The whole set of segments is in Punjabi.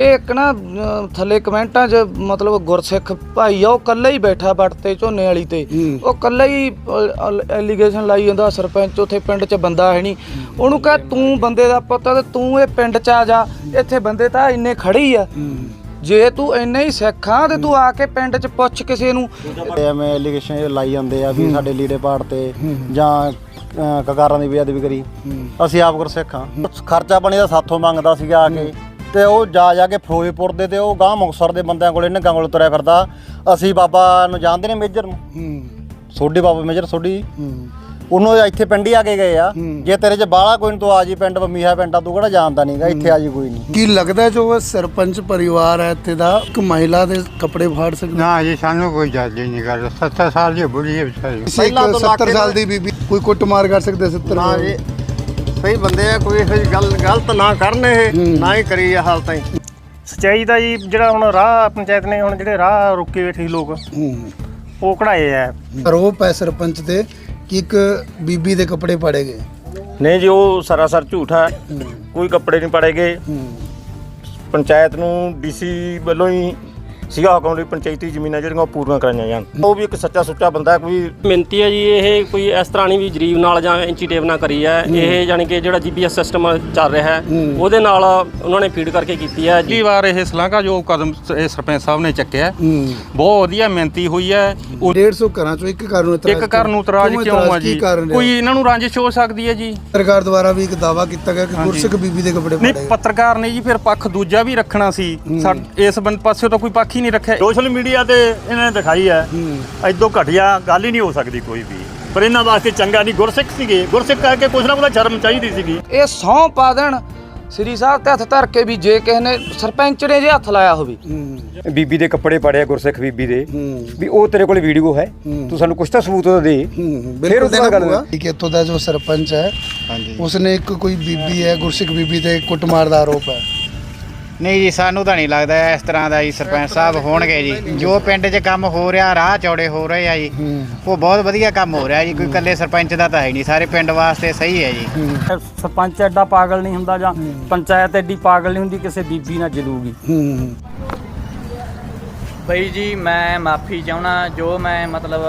ਇਹ ਇੱਕ ਨਾ ਥੱਲੇ ਕਮੈਂਟਾਂ 'ਚ ਮਤਲਬ ਗੁਰਸਿੱਖ ਭਾਈ ਆ ਉਹ ਕੱਲਾ ਹੀ ਬੈਠਾ ਬੱਟ ਤੇ ਝੋਨੇ ਵਾਲੀ ਤੇ। ਹੂੰ। ਉਹ ਕੱਲਾ ਹੀ ਐਲੀਗੇਸ਼ਨ ਲਾਈ ਜਾਂਦਾ ਸਰਪੰਚ ਉੱਥੇ ਪਿੰਡ 'ਚ ਬੰਦਾ ਹੈ ਨਹੀਂ। ਉਹਨੂੰ ਕਹ ਤੂੰ ਬੰਦੇ ਦਾ ਪੁੱਤ ਆ ਤੇ ਤੂੰ ਇਹ ਪਿੰਡ 'ਚ ਆ ਜਾ। ਇੱਥੇ ਬੰਦੇ ਤਾਂ ਇੰਨੇ ਖੜੇ ਹੀ ਆ। ਜੇ ਤੂੰ ਇੰਨੇ ਹੀ ਸਿੱਖ ਆ ਤੇ ਤੂੰ ਆ ਕੇ ਪਿੰਡ 'ਚ ਪੁੱਛ ਕਿਸੇ ਨੂੰ। ਐਵੇਂ ਐਲੀਗੇਸ਼ਨ ਲਾਈ ਜਾਂਦੇ ਆ ਵੀ ਸਾਡੇ ਲੀੜੇ ਪਾੜ ਤੇ ਜਾਂ ਅਹ, ਕਕਾਰਾਂ ਦੀ ਬੇਅਦਬੀ ਕਰੀ। ਅਸੀਂ ਆਪ ਗੁਰਸਿੱਖ ਹਾਂ। ਖਰਚਾ ਪਾਣੀ ਦਾ ਸਾਥੋਂ ਮੰਗਦਾ ਸੀਗਾ ਆ ਕੇ। ਤੇ ਉਹ ਜਾ ਜਾ ਕੇ ਫਿਰੋਜ਼ਪੁਰ ਦੇ ਤੇ ਉਹ ਗਾਂ ਮੁਕਤਸਰ ਦੇ ਬੰਦਿਆਂ ਕੋਲੇ ਨਿੱਘਾਂ ਕੋਲ ਤੁਰਿਆ ਫਿਰਦਾ। ਅਸੀਂ ਬਾਬਾ ਨੂੰ ਜਾਣਦੇ ਨੇ ਮੇਜਰ ਨੂੰ? ਸੋਢੀ ਬਾਬਾ ਮੇਜਰ ਸੋਢੀ। ਉਹਨੂੰ ਇੱਥੇ ਪਿੰਡ ਹੀ ਆ ਕੇ ਗਏ ਆ। ਜੇ ਤੇਰੇ 'ਚ ਬਾਹਲਾ ਕੋਈ ਨੀ ਤੂੰ ਆ ਜੀ ਪਿੰਡ ਮੀਹਾ ਪਿੰਡਾ ਤੂੰ ਕਿਹੜਾ ਜਾਣਦਾ ਨਹੀਂਗਾ ਇੱਥੇ ਆ ਜੀ ਕੋਈ ਨਹੀਂ ਕੀ ਲੱਗਦਾ ਜੋ ਉਹ ਸਰਪੰਚ ਪਰਿਵਾਰ ਹੈ ਇੱਥੇ ਦਾ ਇੱਕ ਮਹਿਲਾ ਦੇ ਕੱਪੜੇ ਫਾੜ ਸਕਦਾ? ਨਾ ਜੀ ਸਾਨੂੰ ਕੋਈ ਜਾਲੀ ਨਹੀਂ ਕਰ 70 ਸਾਲ ਦੀ ਬੁੜੀ ਹੈ ਵਿਚਾਰੀ। ਕਿਸੇ ਇੱਕ ਪਹਿਲਾਂ ਤੋਂ ਲਾ 70 ਕੇ ਸਾਲ ਦੀ ਬੀਬੀ ਕੋਈ ਕੁੱਟਮਾਰ ਕਰ ਸਕਦਾ 70 ਨਾ ਜੀ। ਸਹੀ ਬੰਦੇ ਆ ਕੋਈ ਇਹੋ ਜਿਹੀ ਗੱਲ ਗਲਤ ਨਾ ਕਰਨ ਇਹ ਨਾ ਹੀ ਕਰੀ ਇਹ ਹਾਲ ਤਾਈਂ ਸਚਾਈ ਦਾ ਜੀ ਜਿਹੜਾ ਹੁਣ ਰਾਹ ਪੰਚਾਇਤ ਨੇ ਹੁਣ ਜਿਹੜੇ ਰਾਹ ਰੁਕੇ ਬੈਠੇ ਲੋਕ ਉਹ ਕਢਾਏ ਆ। ਆਰੋਪ ਹੈ ਸਰਪੰਚ ਤੇ ਕਿ ਇੱਕ ਬੀਬੀ ਦੇ ਕੱਪੜੇ ਪਾੜੇ ਗਏ। ਨਹੀਂ ਜੀ ਉਹ ਸਰਾਸਰ ਝੂਠ ਹੈ। ਕੋਈ ਕੱਪੜੇ ਨਹੀਂ ਪੜੇਗੇ ਪੰਚਾਇਤ ਨੂੰ ਡੀਸੀ ਵੱਲੋਂ ਹੀ ਸੀਗਾ ਹੁਕਮ ਲਈ ਪੰਚਾਇਤੀ ਜ਼ਮੀਨਾਂ ਜਿਹੜੀਆਂ ਉਹ ਪੂਰੀਆਂ ਕਰਾਈਆਂ ਜਾਣ। ਉਹ ਵੀ ਇੱਕ ਸੱਚਾ ਸੁੱਚਾ ਬੰਦਾ ਹੈ, ਕੋਈ ਮਿਹਨਤੀ ਹੈ ਜੀ ਇਹ ਕੋਈ ਇਸ ਤਰ੍ਹਾਂ ਨਹੀਂ ਵੀ ਜਰੀਬ ਨਾਲ ਜਾਂ ਇੰਚੀ ਟੇਪ ਨਾਲ ਕਰੀ ਹੈ। ਇਹ ਜਾਣੀ ਕਿ ਜਿਹੜਾ ਜੀਪੀਐਸ ਸਿਸਟਮ ਚੱਲ ਰਿਹਾ ਹੈ ਉਹਦੇ ਨਾਲ ਉਹਨਾਂ ਨੇ ਫੀਡ ਕਰਕੇ ਕੀਤੀ ਹੈ। ਪਹਿਲੀ ਵਾਰ ਇਹ ਸਲਾਘਾ ਜੋ ਕਦਮ ਸ- ਇਹ ਸਰਪੰਚ ਸਾਹਿਬ ਨੇ ਚੱਕਿਆ ਬਹੁਤ ਵਧੀਆ ਮਿਹਨਤੀ ਹੋਈ ਹੈ। ਉਹ 150 ਘਰਾਂ ਚੋਂ ਇੱਕ ਘਰ ਨੂੰ ਇਤਰਾਜ਼ ਇੱਕ ਘਰ ਨੂੰ ਇਤਰਾਜ਼ ਕਿਉਂ ਆ ਜੀ? ਕਾਰਨ ਕੋਈ ਕੋਈ ਇਹਨਾਂ ਨੂੰ ਰਾਂਝਿਸ਼ ਹੋ ਸਕਦੀ ਹੈ ਜੀ? ਸਰਕਾਰ ਦੁਆਰਾ ਵੀ ਇੱਕ ਦਾਵਾ ਕੀਤਾ ਗਿਆ ਕਿ ਗੁਰਸਿੱਖ ਬੀਬੀ ਦੇ ਕੱਪੜੇ ਨਹੀਂ ਪਾੜੇ ਪੱਤਰਕਾਰ ਨੇ ਜੀ ਫਿਰ ਪੱਖ ਦੂਜਾ ਵੀ ਰੱਖਣਾ ਸੀ। ਸਾ- ਇਸ ਬੰਦ ਪਾਸੇ ਤਾਂ ਕੋਈ ਪੱਖ ਹੀ ਨਹੀਂ ਰੱਖਿਆ। ਸੋਸ਼ਲ ਮੀਡੀਆ ਤੇ ਇਹਨਾਂ ਨੇ ਦਿਖਾਈ ਹੈ। ਐਦੋਂ ਘਟਿਆ ਗੱਲ ਹੀ ਨਹੀਂ ਹੋ ਸਕਦੀ ਕੋਈ ਵੀ। ਪਰ ਇਹਨਾਂ ਵਾਸਤੇ ਚੰਗਾ ਨਹੀਂ ਗੁਰਸਿੱਖ ਸੀਗੇ। ਗੁਰਸਿੱਖ ਕਰਕੇ ਕੁਛ ਨਾ ਕੁਛ ਸ਼ਰਮ ਚਾਹੀਦੀ ਸੀਗੀ। ਇਹ ਸਹੁੰ ਪਾ ਦੇਣ ਸ੍ਰੀ ਸਾਹਿਬ ਤੇ ਹੱਥ ਧਰ ਕੇ ਵੀ ਜੇ ਕਿਸੇ ਨੇ ਸਰਪੰਚ ਨੇ ਜੇ ਹੱਥ ਲਾਇਆ ਹੋਵੇ। ਬੀਬੀ ਦੇ ਕੱਪੜੇ ਪੜਿਆ ਗੁਰਸਿੱਖ ਬੀਬੀ ਦੇ। ਹੂੰ। ਵੀ ਉਹ ਤੇਰੇ ਕੋਲ ਵੀਡੀਓ ਹੈ। ਤੂੰ ਸਾਨੂੰ ਕੁਛ ਤਾਂ ਸਬੂਤ ਉਹਦਾ ਦੇ। ਹੂੰ ਫਿਰ ਬਾਅਦ ਦੇਣਾ ਗੱਲ ਪਊਗਾ ਕਿ ਇੱਥੋਂ ਦਾ ਜੋ ਸਰਪੰਚ ਹੈ ਉਸਨੇ ਇੱਕ ਕੋਈ ਬੀਬੀ ਹੈ ਗੁਰਸਿੱਖ ਬੀਬੀ ਤੇ ਕੁੱਟਮਾਰ ਦਾ ਆਰੋਪ ਹੈ। ਨਹੀਂ ਜੀ ਸਾਨੂੰ ਤਾਂ ਨਹੀਂ ਲੱਗਦਾ ਇਸ ਤਰ੍ਹਾਂ ਦਾ ਜੀ ਸਰਪੰਚ ਸਾਹਿਬ ਹੋਣਗੇ ਜੀ। ਜੋ ਪਿੰਡ 'ਚ ਕੰਮ ਹੋ ਰਿਹਾ ਰਾਹ ਚੌੜੇ ਹੋ ਰਹੇ ਆ ਜੀ ਉਹ ਬਹੁਤ ਵਧੀਆ ਕੰਮ ਹੋ ਰਿਹਾ ਜੀ ਕੋਈ ਇਕੱਲੇ ਸਰਪੰਚ ਦਾ ਤਾਂ ਹੈ ਨਹੀਂ ਸਾਰੇ ਪਿੰਡ ਵਾਸਤੇ ਸਹੀ ਹੈ ਜੀ। ਸਰਪੰਚ ਐਡਾ ਪਾਗਲ ਨਹੀਂ ਹੁੰਦਾ ਜਾਂ ਪੰਚਾਇਤ ਐਡੀ ਪਾਗਲ ਨਹੀਂ ਹੁੰਦੀ ਕਿਸੇ ਬੀਬੀ ਨਾਲ ਜਲੂਗੀ। ਬਈ ਜੀ ਮੈਂ ਮਾਫੀ ਚਾਹਣਾ ਜੋ ਮੈਂ ਮਤਲਬ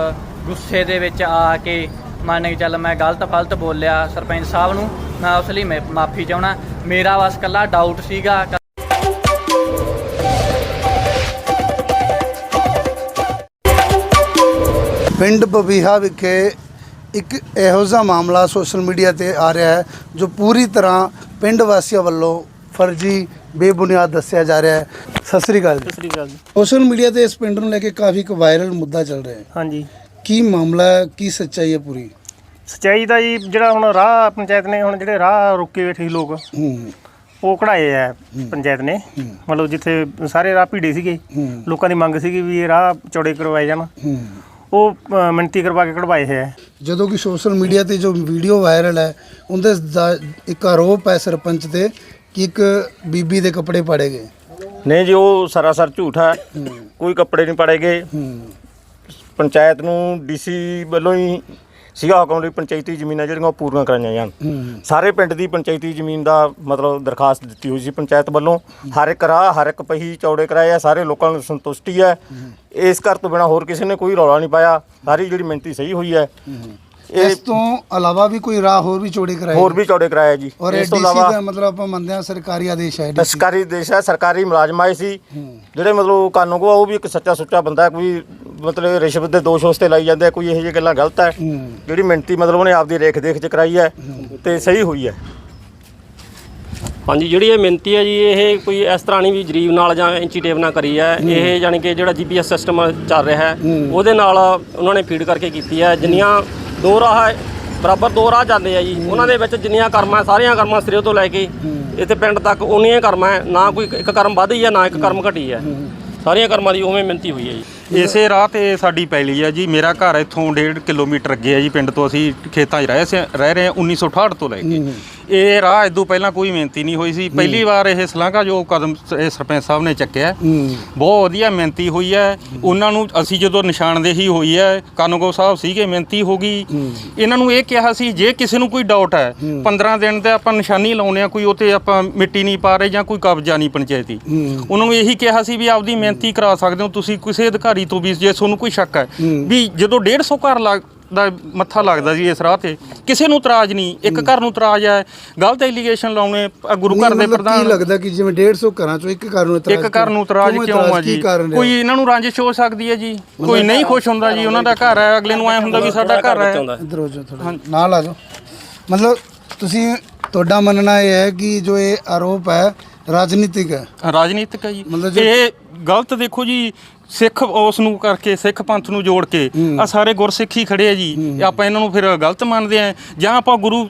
ਗੁੱਸੇ ਦੇ ਵਿੱਚ ਆ ਕੇ ਮੰਨ ਕੇ ਚੱਲ ਮੈਂ ਗਲਤ ਫਲਤ ਬੋਲਿਆ ਸਰਪੰਚ ਸਾਹਿਬ ਨੂੰ ਮੈਂ ਉਸ ਲਈ ਮਾਫੀ ਚਾਹਣਾ ਮੇਰਾ ਬਸ ਕੱਲਾ ਡਾਊਟ ਸੀਗਾ ਪਿੰਡ ਬਬੀਹਾ ਵਿਖੇ ਇੱਕ ਇਹੋ ਜਿਹਾ ਮਾਮਲਾ ਸੋਸ਼ਲ ਮੀਡੀਆ ਤੇ ਆ ਰਿਹਾ ਹੈ ਜੋ ਪੂਰੀ ਤਰ੍ਹਾਂ ਪਿੰਡ ਵਾਸੀਆਂ ਵੱਲੋਂ ਫਰਜ਼ੀ ਬੇਬੁਨਿਆਦ ਦੱਸਿਆ ਜਾ ਰਿਹਾ ਹੈ। ਸਤਿ ਸ੍ਰੀ ਅਕਾਲ ਜੀ। ਸ੍ਰੀ ਅਕਾਲ ਜੀ। ਸੋਸ਼ਲ ਮੀਡੀਆ ਤੇ ਇਸ ਪਿੰਡ ਨੂੰ ਲੈ ਕੇ ਕਾਫੀ ਇੱਕ ਵਾਇਰਲ ਮੁੱਦਾ ਚੱਲ ਰਿਹਾ ਹੈ। ਹਾਂਜੀ। ਕੀ ਮਾਮਲਾ ਹੈ ਕੀ ਸੱਚਾਈ ਹੈ ਪੂਰੀ? ਸਚਾਈ ਦਾ ਜੀ ਜਿਹੜਾ ਹੁਣ ਰਾਹ ਪੰਚਾਇਤ ਨੇ ਹੁਣ ਜਿਹੜੇ ਰਾਹ ਰੁਕੇ ਬੈਠੇ ਲੋਕ ਹੂੰ। ਉਹ ਕਢਾਏ ਆ ਪੰਚਾਇਤ ਨੇ। ਮਤਲਬ ਜਿੱਥੇ ਸਾਰੇ ਰਾਹ ਭੀੜੇ ਸੀਗੇ ਲੋਕਾਂ ਦੀ ਮੰਗ ਸੀਗੀ ਵੀ ਇਹ ਰਾਹ ਚੌੜੇ ਕਰਵਾਏ ਜਾਣ। ਹੂੰ। ਉਹ ਅ, ਮਿਣਤੀ ਕਰਵਾ ਕੇ ਕਢਵਾਏ ਹੈ ਜਦੋਂ ਕਿ ਸੋਸ਼ਲ ਮੀਡੀਆ ਤੇ ਜੋ ਵੀਡੀਓ ਵਾਇਰਲ ਹੈ ਉਹਦੇ ਦਾ ਇੱਕ ਆਰੋਪ ਹੈ ਸਰਪੰਚ ਤੇ ਕਿ ਇੱਕ ਬੀਬੀ ਦੇ ਕੱਪੜੇ ਪਾੜੇ ਗਏ। ਨਹੀਂ ਜੀ ਉਹ ਸਰਾਸਰ ਝੂਠ ਹੈ। ਕੋਈ ਕੱਪੜੇ ਨਹੀਂ ਪੜੇਗੇ ਹੂੰ। ਪੰਚਾਇਤ ਨੂੰ ਡੀਸੀ ਵੱਲੋਂ ਹੀ ਸੀਗਾ ਹੁਕਮ ਲਈ ਪੰਚਾਇਤੀ ਜ਼ਮੀਨਾਂ ਜਿਹੜੀਆਂ ਉਹ ਪੂਰੀਆਂ ਕਰਾਈਆਂ ਜਾਣ। ਸਾਰੇ ਪਿੰਡ ਦੀ ਪੰਚਾਇਤੀ ਜ਼ਮੀਨ ਦਾ ਮਤਲਬ ਦਰਖਾਸਤ ਦਿੱਤੀ ਹੋਈ ਸੀ ਪੰਚਾਇਤ ਵੱਲੋਂ। ਹਰ ਇੱਕ ਰਾਹ ਹਰ ਇੱਕ ਪਹੀ ਚੌੜੇ ਕਰਾਏ ਆ ਸਾਰੇ ਲੋਕਾਂ ਨੂੰ ਸੰਤੁਸ਼ਟੀ ਹੈ। ਇਸ ਕਰ ਤੋਂ ਬਿਨਾ ਹੋਰ ਕਿਸੇ ਨੇ ਕੋਈ ਰੌਲਾ ਨਹੀਂ ਪਾਇਆ। ਸਾਰੀ ਜਿਹੜੀ ਮਿਹਨਤੀ ਸਹੀ ਹੋਈ ਹੈ। ਇਸ ਤੋਂ ਇਲਾਵਾ ਵੀ ਕੋਈ ਰਾਹ ਹੋਰ ਵੀ ਚੋੜੇ ਕਰਾਏ ਹੋਰ ਵੀ ਚੌੜੇ ਕਰਾਏ ਜੀ। ਔਰ ਇਸ ਤੋਂ ਇਲਾਵਾ ਦਾ ਮਤਲਬ ਆਪਾਂ ਮੰਨਦੇ ਹਾਂ ਸਰਕਾਰੀ ਆਦੇਸ਼ ਹੈ ਸਰਕਾਰੀ ਦੇਸ਼ ਹੈ ਸਰਕਾਰੀ ਮੁਲਾਜ਼ਮ ਆਏ ਸੀ। ਜਿਹੜੇ ਮਤਲਬ ਕਾਨੂੰਗੋ ਉਹ ਵੀ ਇੱਕ ਸੱਚਾ ਸੁੱਚਾ ਬੰਦਾ ਹੈ, ਕੋਈ ਮਤਲਬ ਰਿਸ਼ਵਤ ਦੇ ਦੋਸ਼ ਉਸ ਤੇ ਲਾਈ ਜਾਂਦੇ ਆ, ਕੋਈ ਇਹੋ ਜਿਹੀਆਂ ਗੱਲਾਂ ਗਲਤ ਹੈ। ਜਿਹੜੀ ਮਿਹਨਤੀ ਮਤਲਬ ਉਹਨੇ ਆਪਦੀ ਰੇਖ ਦੇਖ ਚ ਕਰਾਈ ਹੈ ਤੇ ਸਹੀ ਹੋਈ ਹੈ। ਹਾਂਜੀ ਜਿਹੜੀ ਇਹ ਮਿਹਨਤੀ ਹੈ ਜੀ ਇਹ ਕੋਈ ਇਸ ਤਰ੍ਹਾਂ ਨਹੀਂ ਵੀ ਜਰੀਬ ਨਾਲ ਜਾਂ ਇੰਚੀ ਟੇਪ ਨਾਲ ਕਰੀ ਹੈ। ਇਹ ਜਾਣੀ ਕਿ ਜਿਹੜਾ ਜੀਪੀਐਸ ਸਿਸਟਮ ਚੱਲ ਰਿਹਾ ਹੈ। ਉਹਦੇ ਨਾਲ ਉਹਨਾਂ ਨੇ ਫੀਡ ਕਰਕੇ ਕੀਤੀ ਹੈ। ਜਿੰਨੀਆਂ ਦੋ ਰਾਹ ਹੈ, ਬਰਾਬਰ ਦੋ ਰਾਹ ਜਾਂਦੇ ਆ ਜੀ। ਉਹਨਾਂ ਦੇ ਵਿੱਚ ਜਿੰਨੀਆਂ ਕਰਮਾਂ ਸਾਰੀਆਂ ਕਰਮਾਂ ਸਿਰੇ ਤੋਂ ਲੈ ਕੇ ਇੱਥੇ ਪਿੰਡ ਤੱਕ ਉਨੀਆਂ ਹੀ ਕਰਮਾਂ ਹੈ ਨਾ ਕੋਈ ਇੱਕ ਕਰਮ ਵਧੀ ਹੈ ਨਾ ਇੱਕ ਕਰਮ ਘਟੀ ਹੈ। ਸਾਰੀਆਂ ਕਰਮਾਂ ਦੀ ਉਵੇਂ ਮਿਹਨਤੀ ਹੋਈ ਹੈ ਜੀ। ਇਸੇ ਰਾਹ ਤੇ ਸਾਡੀ ਪੈਲੀ ਹੈ ਜੀ। ਮੇਰਾ ਘਰ ਇੱਥੋਂ 1.5 ਕਿਲੋਮੀਟਰ ਅੱਗੇ ਹੈ ਜੀ। ਪਿੰਡ ਤੋਂ ਅਸੀਂ ਖੇਤਾਂ 'ਚ ਰਹਿ ਸੇ ਰਹਿ ਰਹੇ ਹਾਂ 1968 ਤੋਂ ਲੈ ਕੇ। ਇਹ ਰਾਹ ਇਦੋਂ ਪਹਿਲਾਂ ਕੋਈ ਮਿਹਨਤੀ ਨਹੀਂ ਹੋਈ ਸੀ। ਪਹਿਲੀ ਵਾਰ ਇਹ ਸਲਾਘਾ ਜੋ ਕਦਮ ਸ- ਇਹ ਸਰਪੰਚ ਸਾਹਿਬ ਨੇ ਚੱਕਿਆ ਬਹੁਤ ਵਧੀਆ ਮਿਹਨਤੀ ਹੋਈ ਹੈ। ਉਹਨਾਂ ਨੂੰ ਅਸੀਂ ਜਦੋਂ ਨਿਸ਼ਾਨਦੇਹੀ ਹੋਈ ਹੈ ਕਾਨੂੰਗੋ ਸਾਹਿਬ ਸੀਗੇ ਮਿਹਨਤੀ ਹੋ ਗਈ। ਇਹਨਾਂ ਨੂੰ ਇਹ ਕਿਹਾ ਸੀ ਜੇ ਕਿਸੇ ਨੂੰ ਕੋਈ ਡਾਊਟ ਹੈ 15 ਦਿਨ ਤੇ ਆਪਾਂ ਨਿਸ਼ਾਨੀ ਲਾਉਣੇ ਆ ਕੋਈ ਉਤੇ ਆਪਾਂ ਮਿੱਟੀ ਨਹੀਂ ਪਾ ਰਹੇ ਜਾਂ ਕੋਈ ਕਬਜ਼ਾ ਨਹੀਂ ਪੰਚਾਇਤੀ। ਉਹਨਾਂ ਨੂੰ ਇਹੀ ਕਿਹਾ ਸੀ ਵੀ ਆਪਦੀ ਮਿਹਨਤੀ ਕਰਾ ਸਕਦੇ ਹੋ ਤੁਸੀਂ ਕਿਸੇ ਅਧਿਕਾਰੀ ਤੋਂ ਵੀ ਜੇ ਤੁਹਾਨੂੰ ਕੋਈ ਸ਼ੱਕ ਹੈ ਵੀ ਜਦੋਂ 150 ਘਰ ਲੱਗ ਦਾ ਮੱਥਾ ਲੱਗਦਾ ਜੀ ਇਸ ਰਾਹ ਤੇ। ਕਿਸੇ ਨੂੰ ਇਤਰਾਜ਼ ਨਹੀਂ ਇੱਕ ਘਰ ਨੂੰ ਇਤਰਾਜ਼ ਹੈ। ਗਲਤ ਐਲੀਗੇਸ਼ਨ ਲਾਉਣੇ ਗੁਰੂ ਘਰ ਦੇ ਮਤਲਬ ਕੀ ਪ੍ਰਧਾਨ ਲੱਗਦਾ ਕਿ ਜਿਵੇਂ 150 ਘਰਾਂ ਚੋਂ ਇੱਕ ਘਰ ਨੂੰ ਇਤਰਾਜ਼ ਇੱਕ ਘਰ ਨੂੰ ਇਤਰਾਜ਼ ਕਿਉਂ ਆ ਜੀ? ਕੋਈ ਇਹਨਾਂ ਨੂੰ ਰੰਜਿਸ਼ ਹੋ ਸਕਦੀ ਹੈ ਜੀ? ਕੋਈ ਨਹੀਂ ਖੁਸ਼ ਹੁੰਦਾ ਜੀ ਉਹਨਾਂ ਦਾ ਘਰ ਹੈ। ਅਗਲੇ ਨੂੰ ਐ ਹੁੰਦਾ ਵੀ ਸਾਡਾ ਘਰ ਹੈ। ਇਧਰ ਹੋ ਜਾਓ ਥੋੜਾ ਨਾਲ ਆ ਜਾਓ। ਮਤਲਬ ਤੁਸੀਂ ਤੁਹਾਡਾ ਮੰਨਣਾ ਇਹ ਹੈ ਕਿ ਜੋ ਇਹ ਆਰੋਪ ਹੈ ਰਾਜਨੀਤਿਕ ਹੈ। ਰਾਜਨੀਤਿਕ ਹੈ ਜੀ। ਮਤਲਬ ਜੇ- ਇਹ ਗਲਤ ਦੇਖੋ ਜੀ ਸਿੱਖ ਉਸ ਨੂੰ ਕਰਕੇ ਸਿੱਖ ਪੰਥ ਨੂੰ ਜੋੜ ਕੇ ਆ ਸਾਰੇ ਗੁਰਸਿੱਖੀ ਖੜੇ ਆ ਜੀ। ਆਪਾਂ ਇਹਨਾਂ ਨੂੰ ਫਿਰ ਗਲਤ ਮੰਨਦੇ ਆ ਜਾਂ ਆਪਾਂ ਗੁਰੂ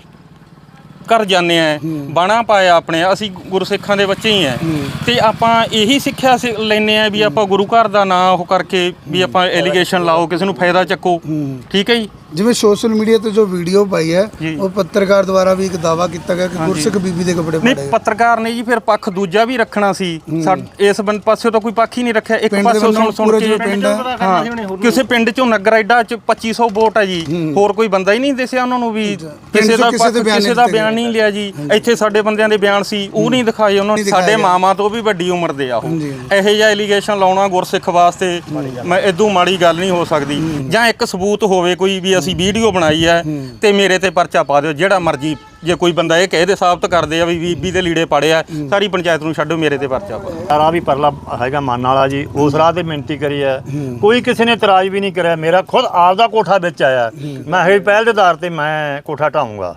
ਘਰ ਜਾਂਦੇ ਆ ਬਾਣਾ ਪਾਇਆ ਆਪਣੇ ਅਸੀਂ ਗੁਰਸਿੱਖਾਂ ਦੇ ਬੱਚੇ ਹੀ ਆ। ਤੇ ਆਪਾਂ ਇਹੀ ਸਿੱਖਿਆ ਲੈਨੇ ਆ ਵੀ ਆਪਾਂ ਗੁਰੂ ਘਰ ਦਾ ਨਾਂ ਉਹ ਕਰਕੇ ਵੀ ਆਪਾਂ ਐਲੀਗੇਸ਼ਨ ਲਾਓ ਕਿਸੇ ਨੂੰ ਫਾਇਦਾ ਚੱਕੋ। ਠੀਕ ਹੈ ਜੀ? ਜਿਵੇਂ ਸੋਸ਼ਲ ਮੀਡੀਆ ਤੇ ਜੋ ਵੀਡੀਓ ਪਾਈ ਹੈ ਜੀ। ਉਹ ਪੱਤਰਕਾਰ ਦੁਆਰਾ ਵੀ ਇੱਕ ਦਾਵਾ ਕੀਤਾ ਗਿਆ ਕਿ ਗੁਰਸਿੱਖ ਬੀਬੀ ਦੇ ਕੱਪੜੇ ਨਹੀਂ ਪਾੜੇ ਪੱਤਰਕਾਰ ਨੇ ਜੀ ਫਿਰ ਪੱਖ ਦੂਜਾ ਵੀ ਰੱਖਣਾ ਸੀ। ਸਾ- ਇਸ ਬੰਦ ਪਾਸੇ ਤਾਂ ਕੋਈ ਪੱਖ ਹੀ ਨਹੀਂ ਰੱਖਿਆ। ਇੱਕ ਪਿੰਡ ਦੇ ਪਾਸੇ ਵੱਲੋਂ ਸੁਣ ਸੁਣ ਕੇ ਜੋ ਪਿੰਡ ਹੈ। ਹਾਂ ਕਿਸੇ ਪਿੰਡ ਚੋਂ ਨਗਰ ਐਡਾ ਚ 2500 ਵੋਟ ਹੈ ਜੀ। ਹੋਰ ਕੋਈ ਬੰਦਾ ਹੀ ਨਹੀਂ ਦਿਸਿਆ ਉਹਨਾਂ ਨੂੰ ਵੀ। ਕਿਸੇ ਚੋਂ ਦਾ ਕਿਸੇ ਦੇ ਬਿਆਨ ਕਿਸੇ ਨਹੀਂ ਦਾ ਦਿੱਤੇ ਬਿਆਨ ਨਹੀਂ ਲਿਆ ਜੀ। ਇੱਥੇ ਸਾਡੇ ਬੰਦਿਆਂ ਦੇ ਬਿਆਨ ਸੀ। ਉਹ ਨਹੀਂ ਦਿਖਾਏ ਉਹਨਾਂ ਨੇ ਨਹੀਂ ਦਿਖਾਏ ਸਾਡੇ ਗਏ। ਮਾਮਾ ਤੋਂ ਵੀ ਵੱਡੀ ਉਮਰ ਦੇ ਆ ਉਹ। ਹਾਂਜੀ, ਇਹੋ ਜਿਹਾ ਐਲੀਗੇਸ਼ਨ ਲਾਉਣਾ ਗੁਰਸਿੱਖ ਵਾਸਤੇ ਮੈਂ ਇਦੋਂ ਮਾੜੀ ਗੱਲ ਨਹੀਂ ਹੋ ਸਕਦੀ। ਜਾਂ ਇੱਕ ਸਬੂਤ ਹੋਵੇ ਕੋਈ ਵੀ ਅਸੀਂ ਵੀਡੀਓ ਬਣਾਈ ਹੈ ਤੇ ਮੇਰੇ ਤੇ ਪਰਚਾ ਪਾ ਦਿਓ ਜਿਹੜਾ ਮਰਜ਼ੀ ਜੇ ਕੋਈ ਬੰਦਾ ਇਹ ਕਹੇ ਦੇ ਸਾਬਤ ਕਰਦੇ ਆ ਵੀ ਬੀਬੀ ਦੇ ਲੀੜੇ ਪਾੜੇ ਆ ਸਾਰੀ ਪੰਚਾਇਤ ਨੂੰ ਛੱਡੋ ਮੇਰੇ ਤੇ ਪਰਚਾ ਪਾ ਰਾਹ ਵੀ ਪਰਲਾ ਹੈਗਾ ਮੰਨ ਵਾਲਾ ਜੀ ਉਸ ਰਾਹ ਤੇ ਮਿਹਨਤੀ ਕਰੀ ਹੈ। ਕੋਈ ਕਿਸੇ ਨੇ ਇਤਰਾਜ਼ ਵੀ ਨਹੀਂ ਕਰਿਆ। ਮੇਰਾ ਖੁਦ ਆਪਦਾ ਕੋਠਾ ਵਿੱਚ ਆਇਆ। ਮੈਂ ਇਹ ਪਹਿਲ ਦੇ ਆਧਾਰ ਤੇ ਮੈਂ ਕੋਠਾ ਢਾਉਂਗਾ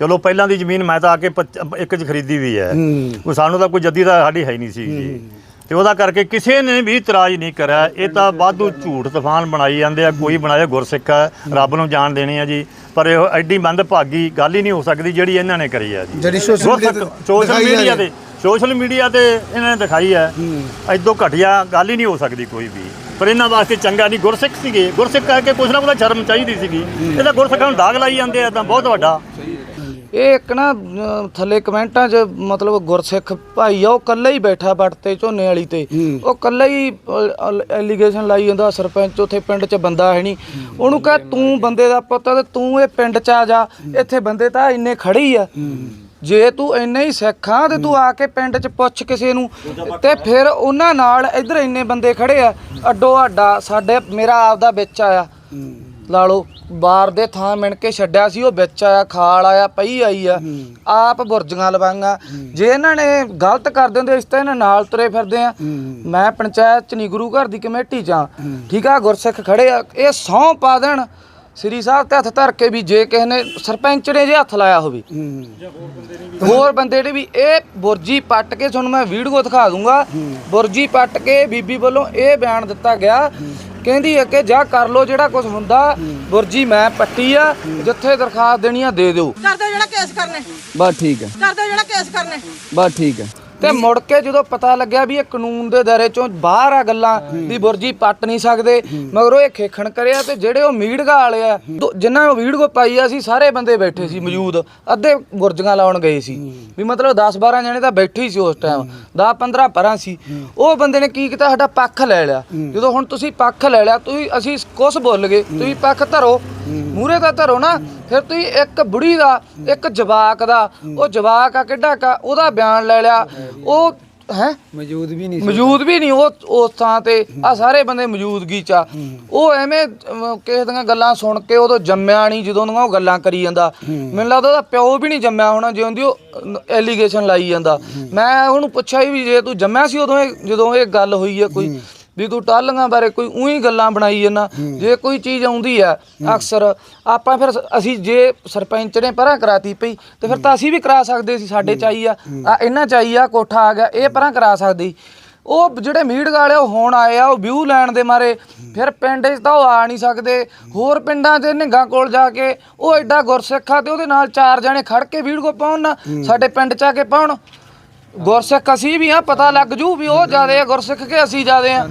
ਚਲੋ ਪਹਿਲਾਂ ਦੀ ਜ਼ਮੀਨ ਮੈਂ ਤਾਂ ਆ ਕੇ ਇੱਕ ਚ ਖਰੀਦੀ ਵੀ ਹੈ। ਕੋਈ ਸਾਨੂੰ ਤਾਂ ਕੋਈ ਜੱਦੀ ਤਾਂ ਸਾਡੀ ਹੈ ਹੀ ਨਹੀਂ ਸੀ ਜੀ। ਤੇ ਉਹਦਾ ਕਰਕੇ ਕਿਸੇ ਨੇ ਵੀ ਇਤਰਾਜ਼ ਨਹੀਂ ਕਰਿਆ। ਇਹ ਤਾਂ ਵਾਧੂ ਝੂਠ ਤੂਫਾਨ ਬਣਾਈ ਜਾਂਦੇ ਆ ਕੋਈ ਬਣਾਇਆ ਗੁਰਸਿੱਖ ਹੈ ਰੱਬ ਨੂੰ ਜਾਣ ਦੇਣੀ ਆ ਜੀ। ਪਰ ਇਹ ਐਡੀ ਮੰਦ ਭਾਗੀ ਗੱਲ ਹੀ ਨਹੀਂ ਹੋ ਸਕਦੀ ਜਿਹੜੀ ਇਹਨਾਂ ਨੇ ਕਰੀ ਆ ਜੀ। ਜਿਹੜੀ ਤੇ ਸੋਸ਼ਲ ਮੀਡੀਆ ਤੇ ਸੋਸ਼ਲ ਮੀਡੀਆ ਤੇ ਇਹਨਾਂ ਨੇ ਦਿਖਾਈ ਹੈ। ਐਦੋਂ ਘਟਿਆ ਗੱਲ ਹੀ ਨਹੀਂ ਹੋ ਸਕਦੀ ਕੋਈ ਵੀ। ਪਰ ਇਹਨਾਂ ਵਾਸਤੇ ਚੰਗਾ ਨਹੀਂ ਗੁਰਸਿੱਖ ਸੀਗੇ। ਗੁਰਸਿੱਖ ਕਰਕੇ ਕੁਛ ਨਾ ਕੁਛ ਸ਼ਰਮ ਚਾਹੀਦੀ ਸੀਗੀ। ਇਹ ਤਾਂ ਗੁਰਸਿੱਖਾਂ ਨੂੰ ਦਾਗ ਲਾਈ ਜਾਂਦੇ ਆ ਤਾਂ ਬਹੁਤ ਵੱਡਾ। ਇਹ ਇੱਕ ਨਾ ਥੱਲੇ ਕਮੈਂਟਾਂ 'ਚ ਮਤਲਬ ਗੁਰਸਿੱਖ ਭਾਈ ਆ ਉਹ ਕੱਲਾ ਹੀ ਬੈਠਾ ਬੱਟ ਤੇ ਝੋਨੇ ਵਾਲੀ ਤੇ। ਉਹ ਕੱਲਾ ਹੀ ਐਲੀਗੇਸ਼ਨ ਲਾਈ ਜਾਂਦਾ ਸਰਪੰਚ ਉੱਥੇ ਪਿੰਡ 'ਚ ਬੰਦਾ ਹੈ ਨਹੀਂ। ਉਹਨੂੰ ਕਹ ਤੂੰ ਬੰਦੇ ਦਾ ਪੁੱਤ ਆ ਤੇ ਤੂੰ ਇਹ ਪਿੰਡ 'ਚ ਆ ਜਾ। ਇੱਥੇ ਬੰਦੇ ਤਾਂ ਇੰਨੇ ਖੜੇ ਹੀ ਆ। ਜੇ ਤੂੰ ਇੰਨੇ ਹੀ ਸਿੱਖ ਆ ਤੇ ਤੂੰ ਆ ਕੇ ਪਿੰਡ 'ਚ ਪੁੱਛ ਕਿਸੇ ਨੂੰ ਤੇ ਫਿਰ ਉਹਨਾਂ ਨਾਲ ਇੱਧਰ ਇੰਨੇ ਬੰਦੇ ਖੜੇ ਆ। ਅੱਡੋ ਅੱਡਾ ਸਾਡੇ ਮੇਰਾ ਆਪਦਾ ਵਿੱਚ ਆਇਆ। ਲਾ ਲਓ ਬਾਰ ਦੇ ਥਾਂ ਮਿਣ ਕੇ ਛੱਡਿਆ ਸੀ ਉਹ ਵਿੱਚ ਆਇਆ ਖਾਲ ਆਇਆ ਪਈ ਆਈ ਆ। ਆਪ ਬੁਰਜੀਆਂ ਲਵਾਂਗਾ। ਜੇ ਇਹਨਾਂ ਨੇ ਗਲਤ ਕਰ ਦਿੰਦੇ ਇਸ ਤਾਂ ਇਹਨਾਂ ਨਾਲ ਤੁਰੇ ਫਿਰਦੇ ਆ। ਮੈਂ ਪੰਚਾਇਤ ਚ ਨਹੀਂ ਗੁਰੂ ਘਰ ਦੀ ਕਮੇਟੀ ਚ ਆ। ਠੀਕ ਆ ਗੁਰਸਿੱਖ ਖੜੇ ਆ ਇਹ ਸਹੁੰ ਪਾ ਦੇਣ। ਸ੍ਰੀ ਸਾਹਿਬ ਤੇ ਹੱਥ ਧਰ ਕੇ ਵੀ ਜੇ ਕਿਸੇ ਨੇ ਸਰਪੰਚ ਨੇ ਜੇ ਹੱਥ ਲਾਇਆ ਹੋਵੇ। ਹੋਰ ਬੰਦੇ ਨੇ ਵੀ ਇਹ ਬੁਰਜੀ ਪੱਟ ਕੇ ਤੁਹਾਨੂੰ ਮੈਂ ਵੀਡੀਓ ਦਿਖਾ ਦੂੰਗਾ। ਬੁਰਜੀ ਪੱਟ ਕੇ ਬੀਬੀ ਵੱਲੋਂ ਇਹ ਬਿਆਨ ਦਿੱਤਾ ਗਿਆ। ਕਹਿੰਦੀ ਹੈ ਕਿ ਜਾ ਕਰ ਲੋ ਜਿਹੜਾ ਕੁਝ ਹੁੰਦਾ ਬੁਰਜੀ ਮੈਂ ਪੱਟੀ ਆ ਜਿੱਥੇ ਦਰਖਾਸਤ ਦੇਣੀ ਆ ਦੇ ਦਿਓ। ਕਰ ਦਿਓ ਜਿਹੜਾ ਕੇਸ ਕਰਨੇ। ਬਸ ਠੀਕ ਹੈ। ਕਰ ਦਿਓ ਜਿਹੜਾ ਕੇਸ ਕਰਨੇ। ਬਸ ਠੀਕ ਹੈ। ਤੇ ਮੁੜ ਕੇ ਜਦੋਂ ਪਤਾ ਲੱਗਿਆ ਵੀ ਇਹ ਕਾਨੂੰਨ ਦੇ ਦਾਇਰੇ ਚੋਂ ਬਾਹਰ ਆ ਗੱਲਾਂ ਵੀ ਬੁਰਜੀ ਪੱਟ ਨਹੀਂ ਸਕਦੇ ਮਗਰੋਂ ਇਹ ਖੇਖਣ ਕਰਿਆ ਤੇ ਜਿਹੜੇ ਉਹ ਮੀਡੀਆ ਵਾਲੇ ਆ ਦੋ- ਜਿਨ੍ਹਾਂ ਨੇ ਵੀਡੀਓ ਪਾਈ ਆ ਸੀ ਸਾਰੇ ਬੰਦੇ ਬੈਠੇ ਸੀ ਮੌਜੂਦ ਅੱਧੇ ਬੁਰਜੀਆਂ ਲਾਉਣ ਗਏ ਸੀ। ਵੀ ਮਤਲਬ 10 12 ਜਣੇ ਤਾਂ ਬੈਠੇ ਹੀ ਸੀ ਉਸ ਟਾਈਮ 10 15 ਪਰਾਂ ਸੀ। ਉਹ ਬੰਦੇ ਨੇ ਕੀ ਕੀਤਾ ਸਾਡਾ ਪੱਖ ਲੈ ਲਿਆ। ਜਦੋਂ ਹੁਣ ਤੁਸੀਂ ਪੱਖ ਲੈ ਲਿਆ ਤੁਸੀਂ ਅਸੀਂ ਕੁਛ ਬੋਲ ਗਏ ਤੁਸੀਂ ਪੱਖ ਧਰੋ। ਮੂਰੇ ਦਾ ਧਰੋ ਨਾ ਫਿਰ ਤੁਸੀਂ ਇੱਕ ਬੁੜੀ ਦਾ ਇੱਕ ਜਵਾਕ ਦਾ ਉਹ ਜਵਾਕ ਆ ਕਿੱਡਾ ਕਾ ਉਹਦਾ ਬਿਆਨ ਲੈ ਲਿਆ ਉਹ ਹੈ? ਮੌਜੂਦ ਵੀ ਨਹੀਂ ਮੌਜੂਦ ਵੀ ਨਹੀਂ ਉਹ ਉਸ ਥਾਂ ਤੇ ਆ ਸਾਰੇ ਬੰਦੇ ਮੌਜੂਦਗੀ ਚ ਆ। ਉਹ ਐਵੇਂ ਕਿਸੇ ਦੀਆਂ ਗੱਲਾਂ ਸੁਣ ਕੇ ਉਦੋਂ ਜੰਮਿਆ ਨਹੀਂ ਜਦੋਂ ਉਹ ਗੱਲਾਂ ਕਰੀ ਜਾਂਦਾ। ਮੈਨੂੰ ਲੱਗਦਾ ਉਹਦਾ ਪਿਓ ਵੀ ਨਹੀਂ ਜੰਮਿਆ ਹੋਣਾ ਜਿਉਂ ਦੀ ਉਹ ਐਲੀਗੇਸ਼ਨ ਲਾਈ ਜਾਂਦਾ। ਮੈਂ ਉਹਨੂੰ ਪੁੱਛਿਆ ਵੀ ਜੇ ਤੂੰ ਜੰਮਿਆ ਸੀ ਉਦੋਂ ਜਦੋਂ ਇਹ ਗੱਲ ਹੋਈ ਹੈ ਕੋਈ ਵੀ ਤੂੰ ਟਾਲੀਆਂ ਬਾਰੇ ਕੋਈ ਉਹੀ ਗੱਲਾਂ ਬਣਾਈ ਜਾਂਦਾ। ਜੇ ਕੋਈ ਚੀਜ਼ ਆਉਂਦੀ ਆ ਅਕਸਰ ਆਪਾਂ ਫਿਰ ਅਸੀਂ ਜੇ ਸਰਪੰਚ ਨੇ ਪਰਾਂ ਕਰਾਤੀ ਪਈ ਤੇ ਫਿਰ ਤਾਂ ਅਸੀਂ ਵੀ ਕਰਾ ਸਕਦੇ ਸੀ ਸਾਡੇ ਚਾਈ ਆ। ਆ ਇਹਨਾਂ ਚਾਈ ਆ ਕੋਠਾ ਆ ਗਿਆ ਇਹ ਪਰਾਂ ਕਰਾ ਸਕਦੇ। ਉਹ ਜਿਹੜੇ ਮੀਡੀਆ ਵਾਲੇ ਉਹ ਹੁਣ ਆਏ ਆ ਉਹ ਵਿਊ ਲੈਣ ਦੇ ਮਾਰੇ। ਫਿਰ ਪਿੰਡ 'ਚ ਤਾਂ ਉਹ ਆ ਨਹੀਂ ਸਕਦੇ। ਹੋਰ ਪਿੰਡਾਂ 'ਚ ਨਿੱਘਾਂ ਕੋਲ ਜਾ ਕੇ ਉਹ ਐਡਾ ਗੁਰਸਿੱਖ ਤੇ ਉਹਦੇ ਨਾਲ ਚਾਰ ਜਣੇ ਖੜ ਕੇ ਵੀਡੀਓ ਪਾਉਣ ਨਾ ਸਾਡੇ ਪਿੰਡ 'ਚ ਆ ਕੇ ਪਾਉਣ। ਗੁਰਸਿੱਖ ਅਸੀਂ ਵੀ ਆ ਪਤਾ ਲੱਗ ਜੂ ਵੀ ਉਹ ਜਿਆਦੇ ਆ ਗੁਰਸਿੱਖ ਕੇ ਅਸੀਂ ਜਿਆਦੇ ਆ।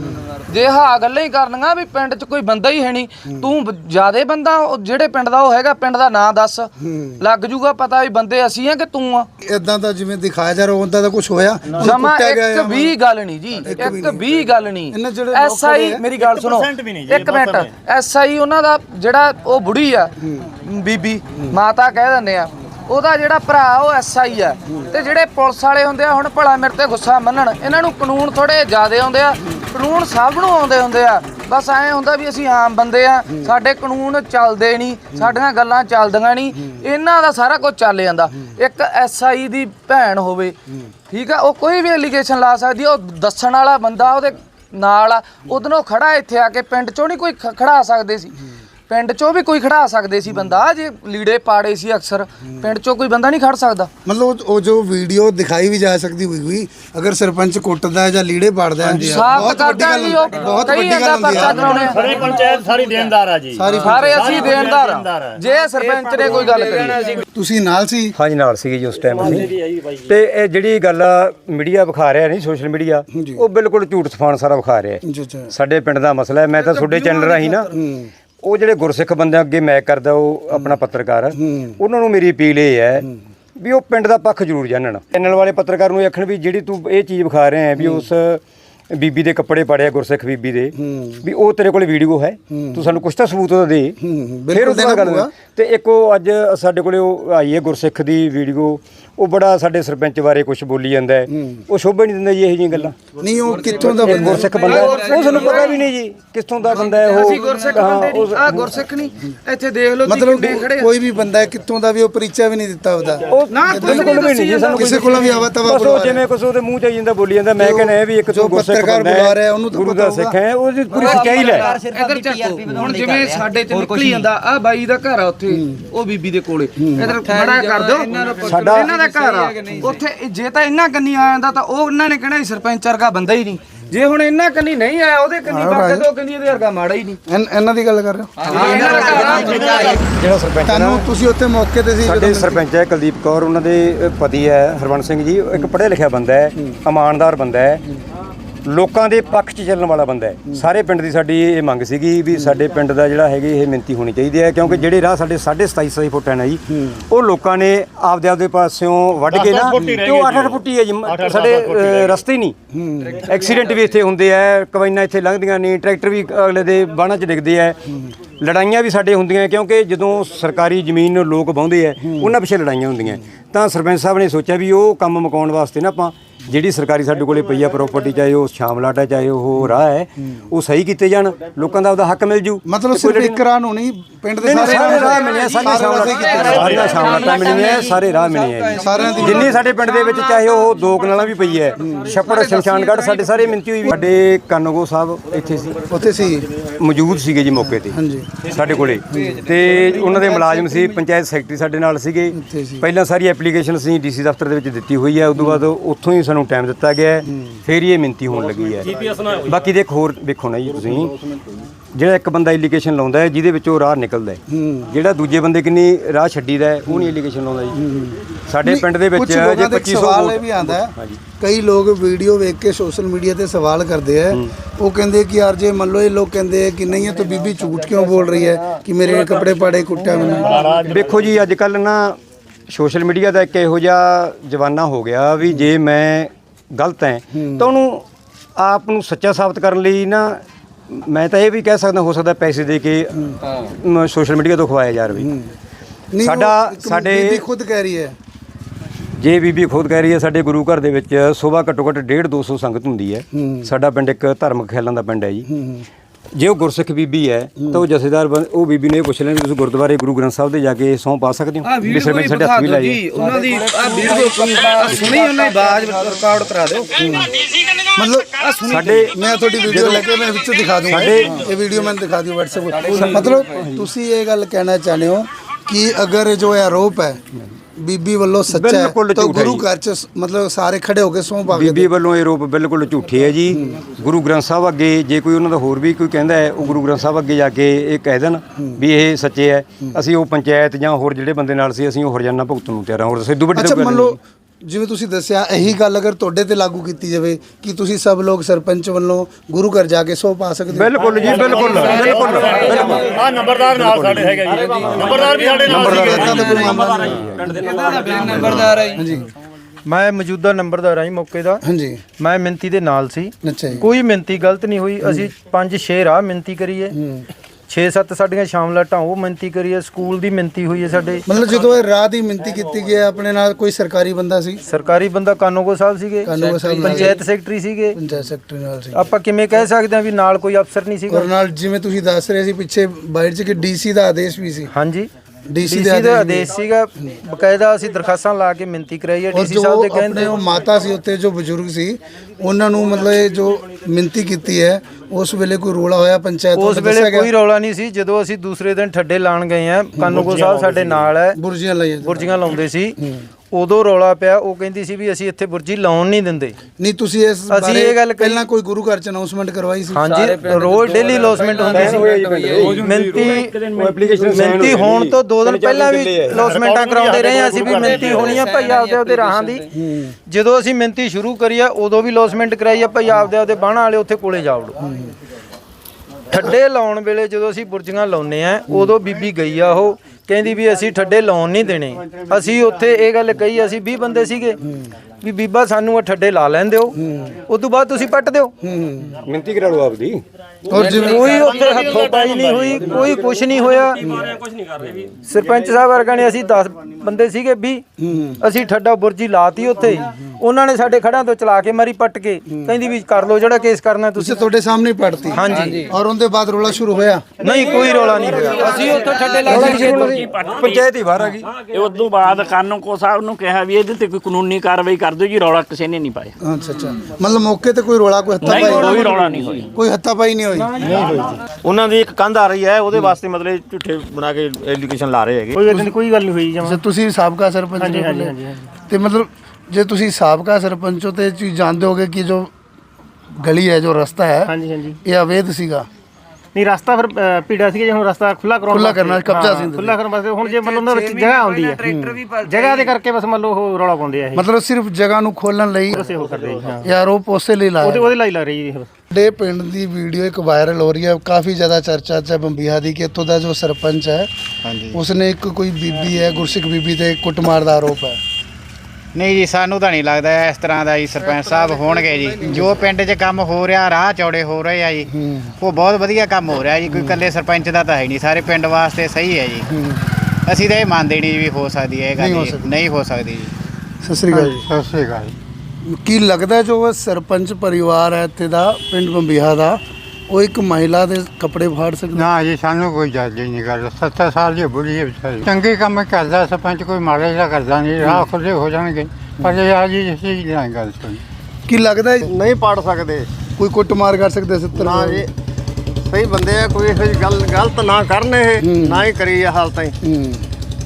ਜੇ ਹਾਂ ਗੱਲਾਂ ਹੀ ਕਰਨੀਆਂ ਵੀ ਪਿੰਡ 'ਚ ਕੋਈ ਬੰਦਾ ਹੀ ਹੈ ਨਹੀਂ ਤੂੰ ਜਿਆਦੇ ਬੰਦਾ ਉਹ ਜਿਹੜੇ ਪਿੰਡ ਦਾ ਉਹ ਹੈਗਾ ਪਿੰਡ ਦਾ ਨਾਂ ਦੱਸ। ਲੱਗ ਜੂਗਾ ਪਤਾ ਵੀ ਬੰਦੇ ਅਸੀਂ ਆ ਕਿ ਤੂੰ ਆ। ਇਦਾਂ ਦਾ ਜਿਵੇਂ ਦਿਖਾਇਆ ਜਾ ਰਿਹਾ ਤਾਂ ਕੁਝ ਹੋਇਆ। ਜਮਾ ਇੱਕ ਵੀ ਗੱਲ ਨਹੀਂ ਜੀ ਇੱਕ ਵੀ ਗੱਲ ਨਹੀਂ। ਐਸਆਈ ਮੇਰੀ ਗੱਲ ਸੁਣੋ 1% ਵੀ ਨਹੀਂ ਜੀ, ਇੱਕ ਮਿੰਟ। ਐਸਆਈ ਉਹਨਾਂ ਦਾ ਜਿਹੜਾ ਉਹ ਬੁੜੀ ਆ ਬੀਬੀ ਮਾਤਾ ਕਹਿ ਦਿੰਦੇ ਆ। ਉਹਦਾ ਜਿਹੜਾ ਭਰਾ ਉਹ ਐਸਆਈ ਆ ਤੇ ਜਿਹੜੇ ਪੁਲਿਸ ਵਾਲੇ ਹੁੰਦੇ ਆ, ਹੁਣ ਭਲਾ ਮੇਰੇ ਤੇ ਗੁੱਸਾ ਮੰਨਣ, ਇਹਨਾਂ ਨੂੰ ਕਾਨੂੰਨ ਥੋੜੇ ਜ਼ਿਆਦੇ ਆਉਂਦੇ ਆ, ਕਾਨੂੰਨ ਸਭ ਨੂੰ ਆਉਂਦੇ ਹੁੰਦੇ ਆ। ਬਸ ਐਂ ਹੁੰਦਾ ਵੀ ਅਸੀਂ ਆਮ ਬੰਦੇ ਆ, ਸਾਡੇ ਕਾਨੂੰਨ ਚੱਲਦੇ ਨਹੀਂ, ਸਾਡੀਆਂ ਗੱਲਾਂ ਚੱਲਦੀਆਂ ਨਹੀਂ, ਇਹਨਾਂ ਦਾ ਸਾਰਾ ਕੁਝ ਚੱਲ ਜਾਂਦਾ। ਇੱਕ ਐਸਆਈ ਦੀ ਭੈਣ ਹੋਵੇ, ਠੀਕ ਆ, ਉਹ ਕੋਈ ਵੀ ਐਲੀਗੇਸ਼ਨ ਲਾ ਸਕਦੀ ਉਹ ਦੱਸਣ ਵਾਲਾ ਬੰਦਾ ਉਹਦੇ ਨਾਲ ਆ ਉਦੋਂ ਖੜਾ ਇੱਥੇ ਆ ਕੇ, ਪਿੰਡ ਚੋਂ ਨਹੀਂ ਕੋਈ ਖੜਾ ਸਕਦੇ ਸੀ। ਪਿੰਡ ਚੋਂ ਵੀ ਕੋਈ ਖੜਾ ਸਕਦੇ ਸੀ ਬੰਦਾ ਜੇ ਲੀੜੇ ਪਾੜੇ ਸੀ ਅਕਸਰ ਪਿੰਡ ਚੋਂ ਕੋਈ ਬੰਦਾ ਨਹੀਂ ਖੜ ਸਕਦਾ। ਮਤਲਬ ਉਹ- ਉਹ ਜੋ ਵੀਡੀਓ ਦਿਖਾਈ ਵੀ ਜਾ ਸਕਦੀ ਹੋਈ ਵੀ ਅਗਰ ਸਰਪੰਚ ਕੁੱਟਦਾ ਹੈ ਜਾਂ ਲੀੜੇ ਪਾੜਦਾ ਹੈ ਸਾਫ਼ ਬਹੁਤ ਵੱਡੀ ਕਰਦਾ ਗੱਲ ਉਹ ਬਹੁਤ ਕਈ ਵੱਡੀ ਗੱਲ ਹੁੰਦੀ ਪਰਚਾ ਹੈ ਕਰਾਉਣੇ ਆ। ਸਾਰੀ ਪੰਚਾਇਤ ਸਾਰੀ ਦੇਣਦਾਰ ਆ ਜੀ। ਸਾਰੀ ਸਾਰੇ ਅਸੀਂ ਦੇਣਦਾਰ ਆ। ਜੇ ਸਰਪੰਚ ਨੇ ਕੋਈ ਗੱਲ ਕਰੀ। ਤੁਸੀਂ ਨਾਲ ਸੀ? ਹਾਂਜੀ ਨਾਲ ਸੀਗੇ ਜੀ ਉਸ ਟਾਈਮ ਅਸੀਂ। ਤੇ ਇਹ ਜਿਹੜੀ ਗੱਲ ਆ ਮੀਡੀਆ ਵਿਖਾ ਰਿਹਾ ਨਹੀਂ ਸੋਸ਼ਲ ਮੀਡੀਆ ਉਹ ਬਿਲਕੁਲ ਝੂਠ ਸਫਾਨ ਸਾਰਾ ਵਿਖਾ ਰਿਹਾ ਹੈ। ਜੀ ਅੱਛਾ। ਸਾਡੇ ਪਿੰਡ ਦਾ ਮਸਲਾ ਹੈ ਮੈਂ ਤਾਂ ਤੁਹਾਡੇ ਚੈਨਲ ਰਾਹੀਂ ਨਾ। ਉਹ ਜਿਹੜੇ ਗੁਰਸਿੱਖ ਬੰਦੇ ਅੱਗੇ ਮੈਕ ਕਰਦਾ ਉਹ ਆਪਣਾ ਪੱਤਰਕਾਰ ਉਹਨਾਂ ਨੂੰ ਮੇਰੀ ਅਪੀਲ ਇਹ ਹੈ ਵੀ ਉਹ ਪਿੰਡ ਦਾ ਪੱਖ ਜ਼ਰੂਰ ਜਾਣਨ। ਚੈਨਲ ਵਾਲੇ ਪੱਤਰਕਾਰ ਨੂੰ ਆਖਣ ਵੀ ਜਿਹੜੀ ਤੂੰ ਇਹ ਚੀਜ਼ ਵਿਖਾ ਰਿਹਾ ਹੈ ਵੀ ਉਸ ਬੀਬੀ ਦੇ ਕੱਪੜੇ ਪਾੜਿਆ ਗੁਰਸਿੱਖ ਬੀਬੀ ਦੇ ਵੀ ਉਹ ਤੇਰੇ ਕੋਲ ਵੀਡੀਓ ਹੈ। ਤੂੰ ਸਾਨੂੰ ਕੁਛ ਤਾਂ ਸਬੂਤ ਉਹਦਾ ਦੇ। ਫਿਰ ਤੋਂ ਦੇਣਾ ਗੱਲ। ਤੇ ਇੱਕ ਉਹ ਅੱਜ ਸਾਡੇ ਕੋਲੇ ਉਹ ਆਈ ਹੈ ਗੁਰਸਿੱਖ ਦੀ ਵੀਡੀਓ। ਉਹ ਬੜਾ ਸਾਡੇ ਸਰਪੰਚ ਬਾਰੇ ਕੁਝ ਬੋਲੀ ਜਾਂਦਾ ਹੈ। ਉਹ ਸ਼ੋਭਾ ਨਹੀਂ ਦਿੰਦਾ ਜੀ ਇਹੋ ਜਿਹੀਆਂ ਗੱਲਾਂ। ਨਹੀਂ ਉਹ ਕਿੱਥੋਂ ਦਾ ਬੰਦਾ? ਗੁਰਸਿੱਖ ਬੰਦਾ ਹੈ, ਉਹ ਸਾਨੂੰ ਪਤਾ ਵੀ ਨਹੀਂ ਜੀ ਕਿੱਥੋਂ ਦਾ ਬੰਦਾ ਹੈ ਉਹ। ਅਸੀਂ ਗੁਰਸਿੱਖ ਹਾਂ, ਬੰਦੇ ਨਹੀਂ ਆ ਗੁਰਸਿੱਖ ਨਹੀਂ। ਇੱਥੇ ਦੇਖ ਲਓ ਜੀ ਮਤਲਬ ਕਿੱਡੇ ਖੜੇ ਆ। ਕੋਈ ਵੀ ਬੰਦਾ ਹੈ ਕਿੱਥੋਂ ਦਾ ਵੀ ਉਹ ਪਰਿਚੈ ਵੀ ਨਹੀਂ ਦਿੱਤਾ ਉਹਦਾ। ਉਹ ਨਾ, ਬਿਲਕੁਲ ਵੀ ਨਹੀਂ ਜੀ ਸਾਨੂੰ ਕਿਸੇ ਕੋਲੋਂ ਵੀ ਆਵਾ ਤਵਾ ਬਸ ਉਹ ਬੁਲਵਾ ਰਿਹਾ। ਜਿਵੇਂ ਕੁਛ ਉਹਦੇ ਮੂੰਹ ਚ ਆਈ ਜਾਂਦਾ ਬੋਲੀ ਜਾਂਦਾ। ਮੈਂ ਕਹਿੰਦਾ ਇਹ ਵੀ ਇੱਕ ਜੋ ਤੋਂ ਗੁਰਸਿੱਖ ਪੱਤਰਕਾਰ ਬੰਦਾ ਬੁਲਾ ਰਿਹਾ, ਉਹਨੂੰ ਤਾਂ ਗੁਰੂ ਪਤਾ ਦਾ ਸਿੱਖ ਹੋਊਗਾ। ਹੈ ਉਹਦੀ ਪੂਰੀ ਸੱਚਾਈ ਲੈ ਇਧਰ ਚੱਕੋ ਹੁਣ ਜਿਵੇਂ ਸਾਡੇ ਚ ਨਿਕਲੀ ਜਾਂਦਾ ਆ ਬਾਈ ਦਾ ਘਰ ਆ ਉੱਥੇ ਉਹ ਬੀਬੀ ਦੇ ਕੋਲੇ। ਇਧਰ ਖੜਾ ਕਰ ਦਿਓ। ਸਾਡਾ- ਇਹਨਾਂ ਦਾ ਘਰ ਆ? ਉੱਥੇ ਜੇ ਤਾਂ ਇਹਨਾਂ ਕੰਨੀ ਆ ਜਾਂਦਾ ਤਾਂ ਉਹ ਉਹਨਾਂ ਨੇ ਕਹਿਣਾ ਸੀ ਸਰਪੰਚ ਵਰਗਾ ਬੰਦਾ ਹੀ ਨਹੀਂ। ਜੇ ਹੁਣ ਇਹਨਾਂ ਕੰਨੀ ਨਹੀਂ ਆਇਆ ਉਹਦੇ ਕੰਨੀ ਬਾਕੀ ਤੋਂ ਕੰਨੀ ਇਹਦੇ ਵਰਗਾ ਮਾੜਾ ਹੀ ਨਹੀਂ। ਇਨ- ਇਹਨਾਂ ਦੀ ਗੱਲ ਕਰ ਰਹੇ ਹੋ? ਇਹਨਾਂ ਦਾ ਘਰ ਆ। ਜਿਹੜਾ ਸਰਪੰਚ ਹੈ ਤੁਹਾਨੂੰ ਨਾ ਤੁਸੀਂ ਉੱਥੇ ਮੌਕੇ ਤੇ ਸੀ ਸਾਡੇ ਸਰਪੰਚ ਹੈ ਕੁਲਦੀਪ ਕੌਰ ਉਹਨਾਂ ਦੇ ਅ, ਪਤੀ ਹੈ ਹਰਵੰਤ ਸਿੰਘ ਜੀ ਉਹ ਇੱਕ ਪੜ੍ਹਿਆ ਲਿਖਿਆ ਬੰਦਾ ਹੈ ਇਮਾਨਦਾਰ ਬੰਦਾ ਹੈ। ਲੋਕਾਂ ਦੇ ਪੱਖ 'ਚ ਚੱਲਣ ਵਾਲਾ ਬੰਦਾ ਹੈ। ਸਾਰੇ ਪਿੰਡ ਦੀ ਸਾਡੀ ਇਹ ਮੰਗ ਸੀਗੀ ਵੀ ਸਾਡੇ ਪਿੰਡ ਦਾ ਜਿਹੜਾ ਹੈਗੀ ਇਹ ਮਿੰਤੀ ਹੋਣੀ ਚਾਹੀਦੀ ਹੈ ਕਿਉਂਕਿ ਜਿਹੜੇ ਰਾਹ ਸਾਡੇ 27.5 ਫੁੱਟ ਹੈ ਨਾ ਜੀ ਉਹ ਲੋਕਾਂ ਨੇ ਆਪਦੇ ਆਪਦੇ ਪਾਸਿਓਂ ਵੱਢ ਕੇ ਨਾ ਤੇ ਉਹ ਗਏ 8-8 ਫੁੱਟ ਹੀ ਹੈ ਜੀ ਸਾਡੇ ਰਸਤੇ ਹੀ ਨਹੀਂ। ਐਕਸੀਡੈਂਟ ਵੀ ਇੱਥੇ ਹੁੰਦੇ ਆ ਕਵੈਨਾਂ ਇੱਥੇ ਲੰਘਦੀਆਂ ਨਹੀਂ ਟਰੈਕਟਰ ਵੀ ਅਗਲੇ ਦੇ ਬਾਹਾਂ 'ਚ ਡਿੱਗਦੇ ਆ। ਲੜਾਈਆਂ ਵੀ ਸਾਡੇ ਹੁੰਦੀਆਂ ਕਿਉਂਕਿ ਜਦੋਂ ਸਰਕਾਰੀ ਜ਼ਮੀਨ ਲੋਕ ਵਾਹੁੰਦੇ ਆ ਉਹਨਾਂ ਪਿੱਛੇ ਲੜਾਈਆਂ ਹੁੰਦੀਆਂ। ਤਾਂ ਸਰਪੰਚ ਸਾਹਿਬ ਨੇ ਸੋਚਿਆ ਵੀ ਉਹ ਕੰਮ ਮੁਕਾਉਣ ਵਾਸਤੇ ਨਾ ਆਪਾਂ ਜਿਹੜੀ ਸਰਕਾਰੀ ਸਾਡੇ ਕੋਲੇ ਪਈ ਆ ਪ੍ਰਾਪਰਟੀ ਚਾਹੇ ਉਹ ਸ਼ਾਮਲਾਟ ਹੈ ਚਾਹੇ ਉਹ ਰਾਹ ਹੈ ਉਹ ਸਹੀ ਕੀਤੇ ਜਾਣ ਲੋਕਾਂ ਦਾ ਉਹਦਾ ਹੱਕ ਮਿਲ ਜੂ। ਮਤਲਬ ਸਿਰਫ ਇੱਕ ਰਾਹ ਨੂੰ ਨਹੀਂ ਪਿੰਡ ਦੇ ਸਾਰੇ ਸਾਰੇ ਰਾਹ ਮਿਲੇ ਸਾਰੀਆਂ ਸ਼ਾਮਲਾਟਾਂ ਸਾਰੀਆਂ ਸ਼ਾਮਲਾਟਾਂ ਮਿਲੀਆਂ ਸਾਰੇ ਰਾਹ ਮਿਲੇ ਜਿੰਨੀ ਸਾਡੇ ਪਿੰਡ ਦੇ ਵਿੱਚ ਚਾਹੇ ਉਹ ਦੋ ਕਨਾਲਾਂ ਵੀ ਪਈ ਹੈ ਛੱਪੜ ਸ਼ਮਸ਼ਾਨਗੜ੍ਹ ਸਾਡੇ ਸਾਰੇ ਮਿੰਤੀ ਹੋਈ ਵੀ ਸਾਡੇ ਕਾਨੂੰਗੋ ਸਾਹਿਬ ਇੱਥੇ ਸੀ। ਉੱਥੇ ਸੀ। ਮੌਜੂਦ ਸੀਗੇ ਜੀ ਮੌਕੇ ਤੇ ਹਾਂਜੀ। ਸਾਡੇ ਕੋਲੇ। ਤੇ ਉਹਨਾਂ ਦੇ ਮੁਲਾਜ਼ਮ ਸੀ ਪੰਚਾਇਤ ਸੈਕਟਰੀ ਸਾਡੇ ਨਾਲ ਸੀਗੇ। ਸੀ। ਪਹਿਲਾਂ ਸਾਰੀ ਐਪਲੀਕੇਸ਼ਨ ਅਸੀਂ ਡੀਸੀ ਦਫ਼ਤਰ ਦੇ ਵਿੱਚ ਦਿੱਤੀ ਹੋਈ ਹੈ ਉਦੋਂ ਬਾਅਦ ਉੱਥੋਂ ਹੀ ਸਾਨੂੰ ਟਾਈਮ ਦਿੱਤਾ ਗਿਆ ਫਿਰ ਹੀ ਇਹ ਮਿੰਤੀ ਹੋਣ ਲੱਗੀ ਹੈ। ਬਾਕੀ ਦੇਖ ਹੋਰ ਵੇਖੋ ਨਾ ਜੀ ਤੁਸੀਂ। ਜਿਹੜਾ ਇੱਕ ਬੰਦਾ ਐਲੀਗੇਸ਼ਨ ਲਾਉਂਦਾ ਹੈ ਜਿਹਦੇ ਵਿੱਚੋਂ ਰਾਹ ਨਿਕਲਦਾ ਹੈ। ਜਿਹੜਾ ਦੂਜੇ ਬੰਦੇ ਕਿੰਨੀ ਰਾਹ ਛੱਡੀਦਾ ਹੈ ਉਹ ਨਹੀਂ ਐਲੀਗੇਸ਼ਨ ਲਾਉਂਦਾ ਜੀ। ਸਾਡੇ ਪਿੰਡ ਦੇ ਵਿੱਚ ਜੇ ਲੋਕਾਂ ਦਾ ਇੱਕ 2500 ਸਵਾਲ ਇਹ ਵੀ ਆਂਦਾ ਹੈ। ਕਈ ਲੋਕ ਵੀਡੀਓ ਵੇਖ ਕੇ ਸੋਸ਼ਲ ਮੀਡੀਆ ਤੇ ਸਵਾਲ ਕਰਦੇ ਆ। ਉਹ ਕਹਿੰਦੇ ਕਿ ਯਾਰ ਜੇ ਮੰਨ ਲਓ ਇਹ ਲੋਕ ਕਹਿੰਦੇ ਆ ਕਿ ਨਹੀਂ ਇਹ ਤਾਂ ਬੀਬੀ ਝੂਠ ਕਿਉਂ ਬੋਲ ਰਹੀ ਹੈ ਕਿ ਮੇਰੇ ਕੱਪੜੇ ਪਾੜੇ ਕੁੱਟਿਆ ਮੈਨੂੰ? ਵੇਖੋ ਜੀ ਅੱਜ ਕੱਲ ਨਾ ਸੋਸ਼ਲ ਮੀਡੀਆ ਦਾ ਇੱਕ ਇਹੋ ਜਿਹਾ ਜਵਾਨਾ ਹੋ ਗਿਆ ਵੀ ਜੇ ਮੈਂ ਗਲਤ ਹੈ। ਤਾਂ ਉਹਨੂੰ ਆਪ ਨੂੰ ਸੱਚਾ ਸਾਬਤ ਕਰਨ ਲਈ ਨਾ ਮੈਂ ਤਾਂ ਇਹ ਵੀ ਕਹਿ ਸਕਦਾ ਹੋ ਸਕਦਾ ਪੈਸੇ ਦੇ ਕੇ ਸੋਸ਼ਲ ਮੀਡੀਆ ਤੋਂ ਖਵਾਇਆ ਜਾ ਰਿਹਾ ਨਹੀਂ ਸਾਡਾ- ਉਹ ਇੱਕ ਸਾਡੇ- ਬੀਬੀ ਖੁਦ ਕਹਿ ਰਹੀ ਹੈ। ਜੇ ਬੀਬੀ ਖੁਦ ਕਹਿ ਰਹੀ ਹੈ ਸਾਡੇ ਗੁਰੂ ਘਰ ਦੇ ਵਿੱਚ ਸਵੇਰ ਘੱਟੋ ਘੱਟ 1.5 200 ਸੰਗਤ ਹੁੰਦੀ ਹੈ। ਸਾਡਾ ਪਿੰਡ ਇੱਕ ਧਾਰਮਿਕ ਖਿਆਲਾਂ ਦਾ ਪਿੰਡ ਹੈ ਜੀ। ਜੇ ਉਹ ਗੁਰਸਿੱਖ ਬੀਬੀ ਹੈ ਤਾਂ ਉਹ ਜਥੇਦਾਰ ਉਹ ਬੀਬੀ ਨੇ ਇਹ ਪੁੱਛ ਲੈਣ ਤੁਸੀਂ ਗੁਰਦੁਆਰੇ ਗੁਰੂ ਗ੍ਰੰਥ ਸਾਹਿਬ ਦੇ ਜਾ ਕੇ ਸਹੁੰ ਪਾ ਸਕਦੇ ਹੋ? ਆ ਵੀ ਸਰਪੰਚ ਸਾਡੇ ਹੱਥ ਵੀ ਜੀ ਉਹਨਾਂ ਦੀ ਆ ਵੀਡੀਓ ਸੁਣੀ ਉਹਨਾਂ ਦੀ ਆਵਾਜ਼ ਰਿਕਾਰਡ ਕਰਾ ਦਿਓ। ਮਤਲਬ ਸਾਡੇ ਮੈਂ ਤੁਹਾਡੀ ਵੀਡੀਓ ਲੈ ਕੇ ਮੈਂ ਵਿੱਚ ਦਿਖਾ ਦੂੰਗਾ। ਇਹ ਵੀਡੀਓ ਮੈਂ ਦਿਖਾ ਦਿਓ WhatsApp ਮਤਲਬ ਤੁਸੀਂ ਇਹ ਗੱਲ ਕਹਿਣਾ ਚਾਹੁੰਦੇ ਹੋ ਕਿ ਅਗਰ ਜੋ ਇਹ ਆਰੋਪ ਹੈ ਬੀਬੀ ਵੱਲੋਂ ਸੱਚਾ ਹੈ। ਤਾਂ ਝੂਠ ਹੈ ਗੁਰੂ ਜੀ। ਘਰ ਚ ਸ- ਮਤਲਬ ਸਾਰੇ ਖੜੇ ਹੋ ਕੇ ਸੌਂ ਪਾ ਕੇ ਬੀਬੀ ਵੱਲੋਂ ਇਹ ਰੂਪ ਬਿਲਕੁਲ ਝੂਠੇ ਹੈ ਜੀ। ਗੁਰੂ ਗ੍ਰੰਥ ਸਾਹਿਬ ਅੱਗੇ ਜੇ ਕੋਈ ਉਹਨਾਂ ਦਾ ਹੋਰ ਵੀ ਕੋਈ ਕਹਿੰਦਾ ਹੈ ਉਹ ਗੁਰੂ ਗ੍ਰੰਥ ਸਾਹਿਬ ਅੱਗੇ ਜਾ ਕੇ ਇਹ ਕਹਿ ਦੇਣ ਵੀ ਇਹ ਸੱਚੇ ਹੈ। ਅਸੀਂ ਉਹ ਪੰਚਾਇਤ ਜਾਂ ਹੋਰ ਜਿਹੜੇ ਬੰਦੇ ਨਾਲ ਸੀ ਅਸੀਂ ਉਹ ਹਰਜਾਨਾ ਭੁਗਤਣ ਨੂੰ ਤਿਆਰ ਹਾਂ। ਹੋਰ ਸਿੱਧੂ ਵੱਡੇ ਅੱਛਾ ਮੰਨ ਲਓ ਜਿਵੇਂ ਤੁਸੀਂ ਦੱਸਿਆ ਇਹੀ ਗੱਲ ਅਗਰ ਤੁਹਾਡੇ ਤੇ ਲਾਗੂ ਕੀਤੀ ਜਾਵੇ ਕਿ ਤੁਸੀਂ ਸਭ ਲੋਕ ਸਰਪੰਚ ਵੱਲੋਂ ਗੁਰੂ ਘਰ ਜਾ ਕੇ ਸੋ ਪਾ ਸਕਦੇ ਹੋ। ਬਿਲਕੁਲ ਜੀ ਬਿਲਕੁਲ ਬਿਲਕੁਲ। ਆ ਨੰਬਰਦਾਰ ਨਾਲ ਸਾਡੇ ਹੈਗੇ ਜੀ। ਨੰਬਰਦਾਰ ਵੀ ਸਾਡੇ ਨਾਲ ਸੀਗੇ। ਏਦਾਂ ਦਾ ਕੋਈ ਮਾਮਲਾ ਨਹੀਂ ਨੰਬਰਦਾਰ ਹੈ ਹਾਂਜੀ। ਮੈਂ ਮੌਜੂਦਾ ਨੰਬਰਦਾਰ ਹਾਂ ਜੀ ਮੌਕੇ ਦਾ। ਹਾਂਜੀ। ਮੈਂ ਮਿੰਤੀ ਦੇ ਨਾਲ ਸੀ। ਅੱਛਾ ਜੀ। ਕੋਈ ਮਿੰਤੀ ਗਲਤ ਨਹੀਂ ਹੋਈ। ਅਸੀਂ ਪੰਜ ਛੇ ਰਾਹ ਮਿੰਤੀ ਕਰੀਏ। 6-7 ਸਾਡੀਆਂ ਸ਼ਾਮਲਾਟਾਂ ਉਹ ਮਿੰਤੀ ਕਰੀਏ ਸਕੂਲ ਦੀ ਮਿੰਤੀ ਹੋਈ ਹੈ ਸਾਡੇ। ਮਤਲਬ ਜਦੋਂ ਇਹ ਰਾਹ ਦੀ ਮਿੰਤੀ ਕੀਤੀ ਗਈ ਹੈ, ਆਪਣੇ ਨਾਲ ਕੋਈ ਸਰਕਾਰੀ ਬੰਦਾ ਸੀ? ਸਰਕਾਰੀ ਬੰਦਾ ਕਾਨੂੰਗੋ ਸਾਹਿਬ ਸੀਗੇ। ਕਾਨੂੰਗੋ ਸਾਹਿਬ ਨਾਲ। ਪੰਚਾਇਤ ਸੈਕਟਰੀ ਸੀਗੇ। ਪੰਚਾਇਤ ਸੈਕਟਰੀ ਨਾਲ ਸੀ। ਆਪਾਂ ਕਿਵੇਂ ਕਹਿ ਸਕਦੇ ਹਾਂ ਵੀ ਨਾਲ ਕੋਈ ਅਫਸਰ ਨਹੀਂ ਸੀਗਾ? ਔਰ ਨਾਲ ਜਿਵੇਂ ਤੁਸੀਂ ਦੱਸ ਰਹੇ ਸੀ ਪਿੱਛੇ ਬਾਈਟ 'ਚ ਕਿ ਡੀਸੀ ਦਾ ਆਦੇਸ਼ ਵੀ ਸੀ। ਹਾਂਜੀ। ਡੀਸੀ ਦਾ ਆਦੇਸ਼ ਸੀਗਾ ਬਕਾਇਦਾ ਅਸੀਂ ਦਰਖਾਸਤਾਂ ਲਾ ਕੇ ਮਿੰਤੀ ਕਰਾਈ ਹੈ ਡੀਸੀ ਸਾਹਿਬ ਦੇ ਕਹਿੰਦੇ ਉਹ ਮਾਤਾ ਸੀ ਉੱਤੇ ਜੋ ਬਜ਼ੁਰਗ ਸੀ ਉਹਨਾਂ ਨੂੰ ਮਤਲਬ ਇਹ ਜੋ ਮਿੰਤੀ ਕੀਤੀ ਹੈ ਉਸ ਵੇਲੇ ਕੋਈ ਰੋਲਾ ਹੋਇਆ ਪੰਚਾਇਤ ਉਸ ਵੱਲੋਂ? ਕੋਈ ਰੌਲਾ ਨਹੀਂ ਸੀ ਜਦੋਂ ਅਸੀਂ ਦੂਸਰੇ ਦਿਨ ਠੱਡੇ ਲਾਣ ਗਏ ਆ ਕਾਨੂੰਗੋ ਸਾਹਿਬ ਸਾਡੇ ਨਾਲ ਹੈ। ਬੁਰਜੀਆਂ ਲਾਈਆਂ ਬੁਰਜੀਆਂ ਲਾਉਂਦੇ ਸੀ। ਉਦੋਂ ਰੌਲਾ ਪਿਆ ਉਹ ਕਹਿੰਦੀ ਸੀ ਵੀ ਅਸੀਂ ਇੱਥੇ ਬੁਰਜੀ ਲਾਉਣ ਨਹੀਂ ਦਿੰਦੇ। ਨਹੀਂ ਤੁਸੀਂ ਇਸ ਅਸੀਂ ਬਾਰੇ ਇਹ ਗੱਲ ਕਹੀ- ਪਹਿਲਾਂ ਕੋਈ ਗੁਰੂ ਘਰ ਚ ਅਨਾਉਂਸਮੈਂਟ ਕਰਵਾਈ ਸੀ? ਹਾਂਜੀ ਰੋਜ਼ ਡੇਲੀ ਲੌਸਮੈਂਟ ਹੁੰਦੀ ਸੀ। ਮਿੰਤੀ ਮਿੰਤੀ ਹੋਣ ਤੋਂ ਦੋ ਦਿਨ ਪਹਿਲਾਂ ਵੀ ਲੌਸਮੈਂਟਾਂ ਕਰਾਉਂਦੇ ਰਹੇ ਹਾਂ ਅਸੀਂ ਵੀ ਮਿੰਤੀ ਹੋਣੀ ਆ ਭਾਈ ਆਪਦੇ ਉਹਦੇ ਰਾਹਾਂ ਦੀ। ਜਦੋਂ ਅਸੀਂ ਮਿੰਤੀ ਸ਼ੁਰੂ ਕਰੀ ਆ ਉਦੋਂ ਵੀ ਲੌਸਮੈਂਟ ਕਰਾਈ ਆ ਭਾਈ ਆਪਦੇ ਉਹਦੇ ਬਾਣਾ ਵਾਲੇ ਉੱਥੇ ਕੋਲੇ ਜਾ ਵੜੋ। ਠੱਡੇ ਲਾਉਣ ਵੇਲੇ ਜਦੋਂ ਅਸੀਂ ਬੁਰਜੀਆਂ ਲਾਉਨੇ ਆ ਉਦੋਂ ਬੀਬੀ ਗਈ ਆ ਉਹ ਕਹਿੰਦੀ ਵੀ ਅਸੀਂ ਠੱਡੇ ਲਾਉਣ ਨਹੀਂ ਦੇਣੇ। ਅਸੀਂ ਉੱਥੇ ਇਹ ਗੱਲ ਕਹੀ, ਅਸੀਂ 20 ਬੰਦੇ ਸੀਗੇ। ਵੀ ਬੀਬਾ ਸਾਨੂੰ ਇਹ ਠੱਡੇ ਲਾ ਲੈਣ ਦਿਓ। ਉਸ ਤੋਂ ਬਾਅਦ ਤੁਸੀਂ ਪੱਟ ਦਿਓ। ਮਿੰਤੀ ਕਰਾ ਲਓ ਆਪਦੀ। ਔਰ ਜਿਵੇਂ ਕੋਈ ਉੱਥੇ ਹੱਥੋਂ ਪਾਈ ਨਹੀਂ ਹੋਈ ਕੋਈ ਕੁਝ ਨਹੀਂ ਹੋਇਆ। ਸਰਪੰਚ ਸਾਹਿਬ ਵਰਗਾ ਨੇ ਅਸੀਂ 10 ਬੰਦੇ ਸੀਗੇ 20 ਅਸੀਂ ਠੱਡਾ ਬੁਰਜੀ ਲਾਤੀ ਉੱਥੇ। ਉਹਨਾਂ ਨੇ ਸਾਡੇ ਖੜਾਂ ਤੋਂ ਚਲਾ ਕੇ ਮਾਰੀ ਪੱਟ ਕੇ। ਕਹਿੰਦੀ ਵੀ ਕਰ ਲਓ ਜਿਹੜਾ ਕੇਸ ਕਰਨਾ ਤੁਸੀਂ। ਤੁਸੀਂ ਤੁਹਾਡੇ ਸਾਹਮਣੇ ਪੜਤੀ ਹਾਂਜੀ। ਔਰ ਉਹਦੇ ਬਾਅਦ ਰੋਲਾ ਸ਼ੁਰੂ ਹੋਇਆ? ਨਹੀਂ ਕੋਈ ਰੌਲਾ ਨਹੀਂ ਹੋਇਆ। ਅਸੀਂ ਉੱਥੇ ਠੱਡੇ ਲਾ ਕੇ ਪੰਚਾਇਤ ਹੀ ਬਾਹਰ ਆ ਗਈ। ਇਹ ਉਦੋਂ ਬਾਅਦ ਕਾਨੂੰ ਕੋ ਸਾਹਿਬ ਨੂੰ ਕਿਹਾ ਵੀ ਇਹਦੇ ਤੇ ਕੋਈ ਕਾਨੂੰਨੀ ਕਾਰਵਾਈ ਕਰ ਦਿਓ ਜੀ ਰੌਲਾ ਕਿਸੇ ਨੇ ਨਹੀਂ ਪਾਇਆ। ਅੱਛਾ ਅੱਛਾ। ਮਤਲਬ ਮੌਕੇ ਤੇ ਕੋਈ ਰੋਲਾ ਕੋਈ ਹੱਥਾ ਨਹੀਂ ਪਾਈ? ਕੋਈ ਰੌਲਾ ਨਹੀਂ ਹੋਇਆ। ਕੋਈ ਹੱਥਾ ਪਾਈ ਨਹੀਂ ਹੋਈ? ਉਹਨਾਂ ਦੀ ਇੱਕ ਕੰਧ ਆ ਰਹੀ ਹੈ ਉਹਦੇ ਵਾਸਤੇ ਮਤਲਬ ਝੂਠੇ ਬਣਾ ਕੇ ਐਲੀਗੇਸ਼ਨ ਲਾ ਰਹੇ ਹੈਗੇ। ਕੋਈ ਕੋਈ ਗੱਲ ਨਹੀਂ ਹੋਈ ਜਮਾ। ਤੁਸੀਂ ਸਾਬਕਾ ਸਰਪੰਚ ਹਾਂਜੀ, ਹਾਂਜੀ। ਤੇ ਮਤਲਬ ਜੇ ਤੁਸੀਂ ਸਾਬਕਾ ਸਰਪੰਚ ਹੋ ਤੇ ਜਾਣਦੇ ਹੋਗੇ ਕਿ ਜੋ ਗਲੀ ਹੈ ਜੋ ਰਸਤਾ ਹੈ ਹਾਂਜੀ ਹਾਂਜੀ। ਇਹ ਅਵੈਧ ਸੀਗਾ? ਨਹੀਂ ਰਸਤਾ ਫਿਰ ਅ, ਭੀੜਾ ਸੀ ਜੇ ਹੁਣ ਰਸਤਾ ਖੁੱਲਾ ਕਰਾਉਣ ਵਾਸਤੇ। ਕਰਨਾ, ਕਬਜ਼ਾ ਹਾਂ, ਸੀ ਖੁੱਲਾ ਕਰਨ ਵਾਸਤੇ। ਹੁਣ ਜੇ ਮੰਨ ਲਓ ਉਹਨਾਂ ਵਿੱਚ ਜਗ੍ਹਾ ਆਉਂਦੀ ਹੈ। ਜਗ੍ਹਾ ਦੇ ਕਰਕੇ ਬਸ ਮੰਨ ਲਓ ਉਹ ਰੌਲਾ ਪਾਉਂਦੇ ਆ ਇਹ। ਮਤਲਬ ਸਿਰਫ ਜਗ੍ਹਾ ਨੂੰ ਖੋਲਣ ਲਈ ਉਸੇ ਉਹ ਕਰਦੇ ਜੀ, ਹਾਂ। ਯਾਰ ਉਹ ਪੋਸੇ ਲਈ ਉਹਦੇ ਲਾਇਆ। ਉਹਦੇ ਲਈ ਲੱਗ ਰਹੀ ਜੀ ਇਹ। ਸਾਡੇ ਪਿੰਡ ਦੀ ਵੀਡੀਓ ਇੱਕ ਵਾਇਰਲ ਹੋ ਰਹੀ ਹੈ। ਕਾਫੀ ਜ਼ਿਆਦਾ ਚਰਚਾ ਚ ਹੈ ਬੰਬੀਹਾ ਦੀ ਕਿ ਇੱਥੋਂ ਦਾ ਜੋ ਸਰਪੰਚ ਹੈ ਹਾਂਜੀ। ਉਸਨੇ ਇੱਕ ਕੋਈ ਬੀਬੀ ਹੈ ਗੁਰਸਿੱਖ ਬੀਬੀ ਤੇ ਕੁੱਟਮਾਰ ਦਾ ਆਰੋਪ ਹੈ। ਨਹੀਂ ਜੀ ਸਾਨੂੰ ਤਾਂ ਨਹੀਂ ਲੱਗਦਾ ਇਸ ਤਰ੍ਹਾਂ ਦਾ ਜੀ ਸਰਪੰਚ ਸਾਹਿਬ ਹੋਣਗੇ ਜੀ। ਜੋ ਪਿੰਡ 'ਚ ਕੰਮ ਹੋ ਰਿਹਾ ਰਾਹ ਚੌੜੇ ਹੋ ਰਹੇ ਆ ਜੀ। ਉਹ ਬਹੁਤ ਵਧੀਆ ਕੰਮ ਹੋ ਰਿਹਾ ਜੀ ਕੋਈ ਇਕੱਲੇ ਸਰਪੰਚ ਦਾ ਤਾਂ ਹੈ ਨਹੀਂ ਸਾਰੇ ਪਿੰਡ ਵਾਸਤੇ ਸਹੀ ਹੈ ਜੀ। ਅਸੀਂ ਤਾਂ ਇਹ ਮੰਨਦੇ ਨਹੀਂ ਵੀ ਹੋ ਸਕਦੀ ਹੈ ਇਹ ਨਹੀਂ ਹੋ ਗੱਲ ਜੀ। ਸਕਦੀ। ਨਹੀਂ ਹੋ ਸਕਦੀ ਜੀ। ਸਤਿ ਸ੍ਰੀ ਅਕਾਲ ਜੀ। ਸਤਿ ਸ੍ਰੀ ਅਕਾਲ। ਕੀ ਲੱਗਦਾ ਜੋ ਸਰਪੰਚ ਪਰਿਵਾਰ ਹੈ ਇੱਥੇ ਦਾ ਪਿੰਡ ਬੰਬੀਹਾ ਦਾ? ਉਹ ਇੱਕ ਮਹਿਲਾ ਦੇ ਕੱਪੜੇ ਫਾੜ ਸਕਦਾ? ਨਾ ਜੀ ਸਾਨੂੰ ਕੋਈ ਜਾਜ ਨਹੀਂ ਕਰਦਾ। 70 ਸਾਲ ਦੀ ਬੁੜੀ ਹੈ ਵਿਚਾਰੀ। ਚੰਗੇ ਕੰਮ ਕਰਦਾ ਸਰਪੰਚ ਕੋਈ ਮਾੜੇ ਜਿਹਾ ਕਰਦਾ ਨਹੀਂ ਰਾਹ ਖੁੱਲੇ ਹੋ ਜਾਣਗੇ। ਪਰ ਇਹ ਆ ਜੀ ਅਸੀਂ ਨਹੀਂ ਗੱਲ ਸੁਣੀ। ਕੀ ਲੱਗਦਾ ਹੈ? ਨਹੀਂ ਪੜ ਸਕਦੇ। ਕੋਈ ਕੁੱਟਮਾਰ ਕਰ ਸਕਦਾ 70 ਨਾ ਜੀ ਸਹੀ ਬੰਦੇ ਆ ਕੋਈ ਇਹੋ ਜਿਹੀ ਗੱਲ ਗਲਤ ਨਾ ਕਰਨ ਇਹ। ਨਾ ਹੀ ਕਰੀ ਇਹ ਹਾਲ ਤਾਈਂ ਹੂੰ।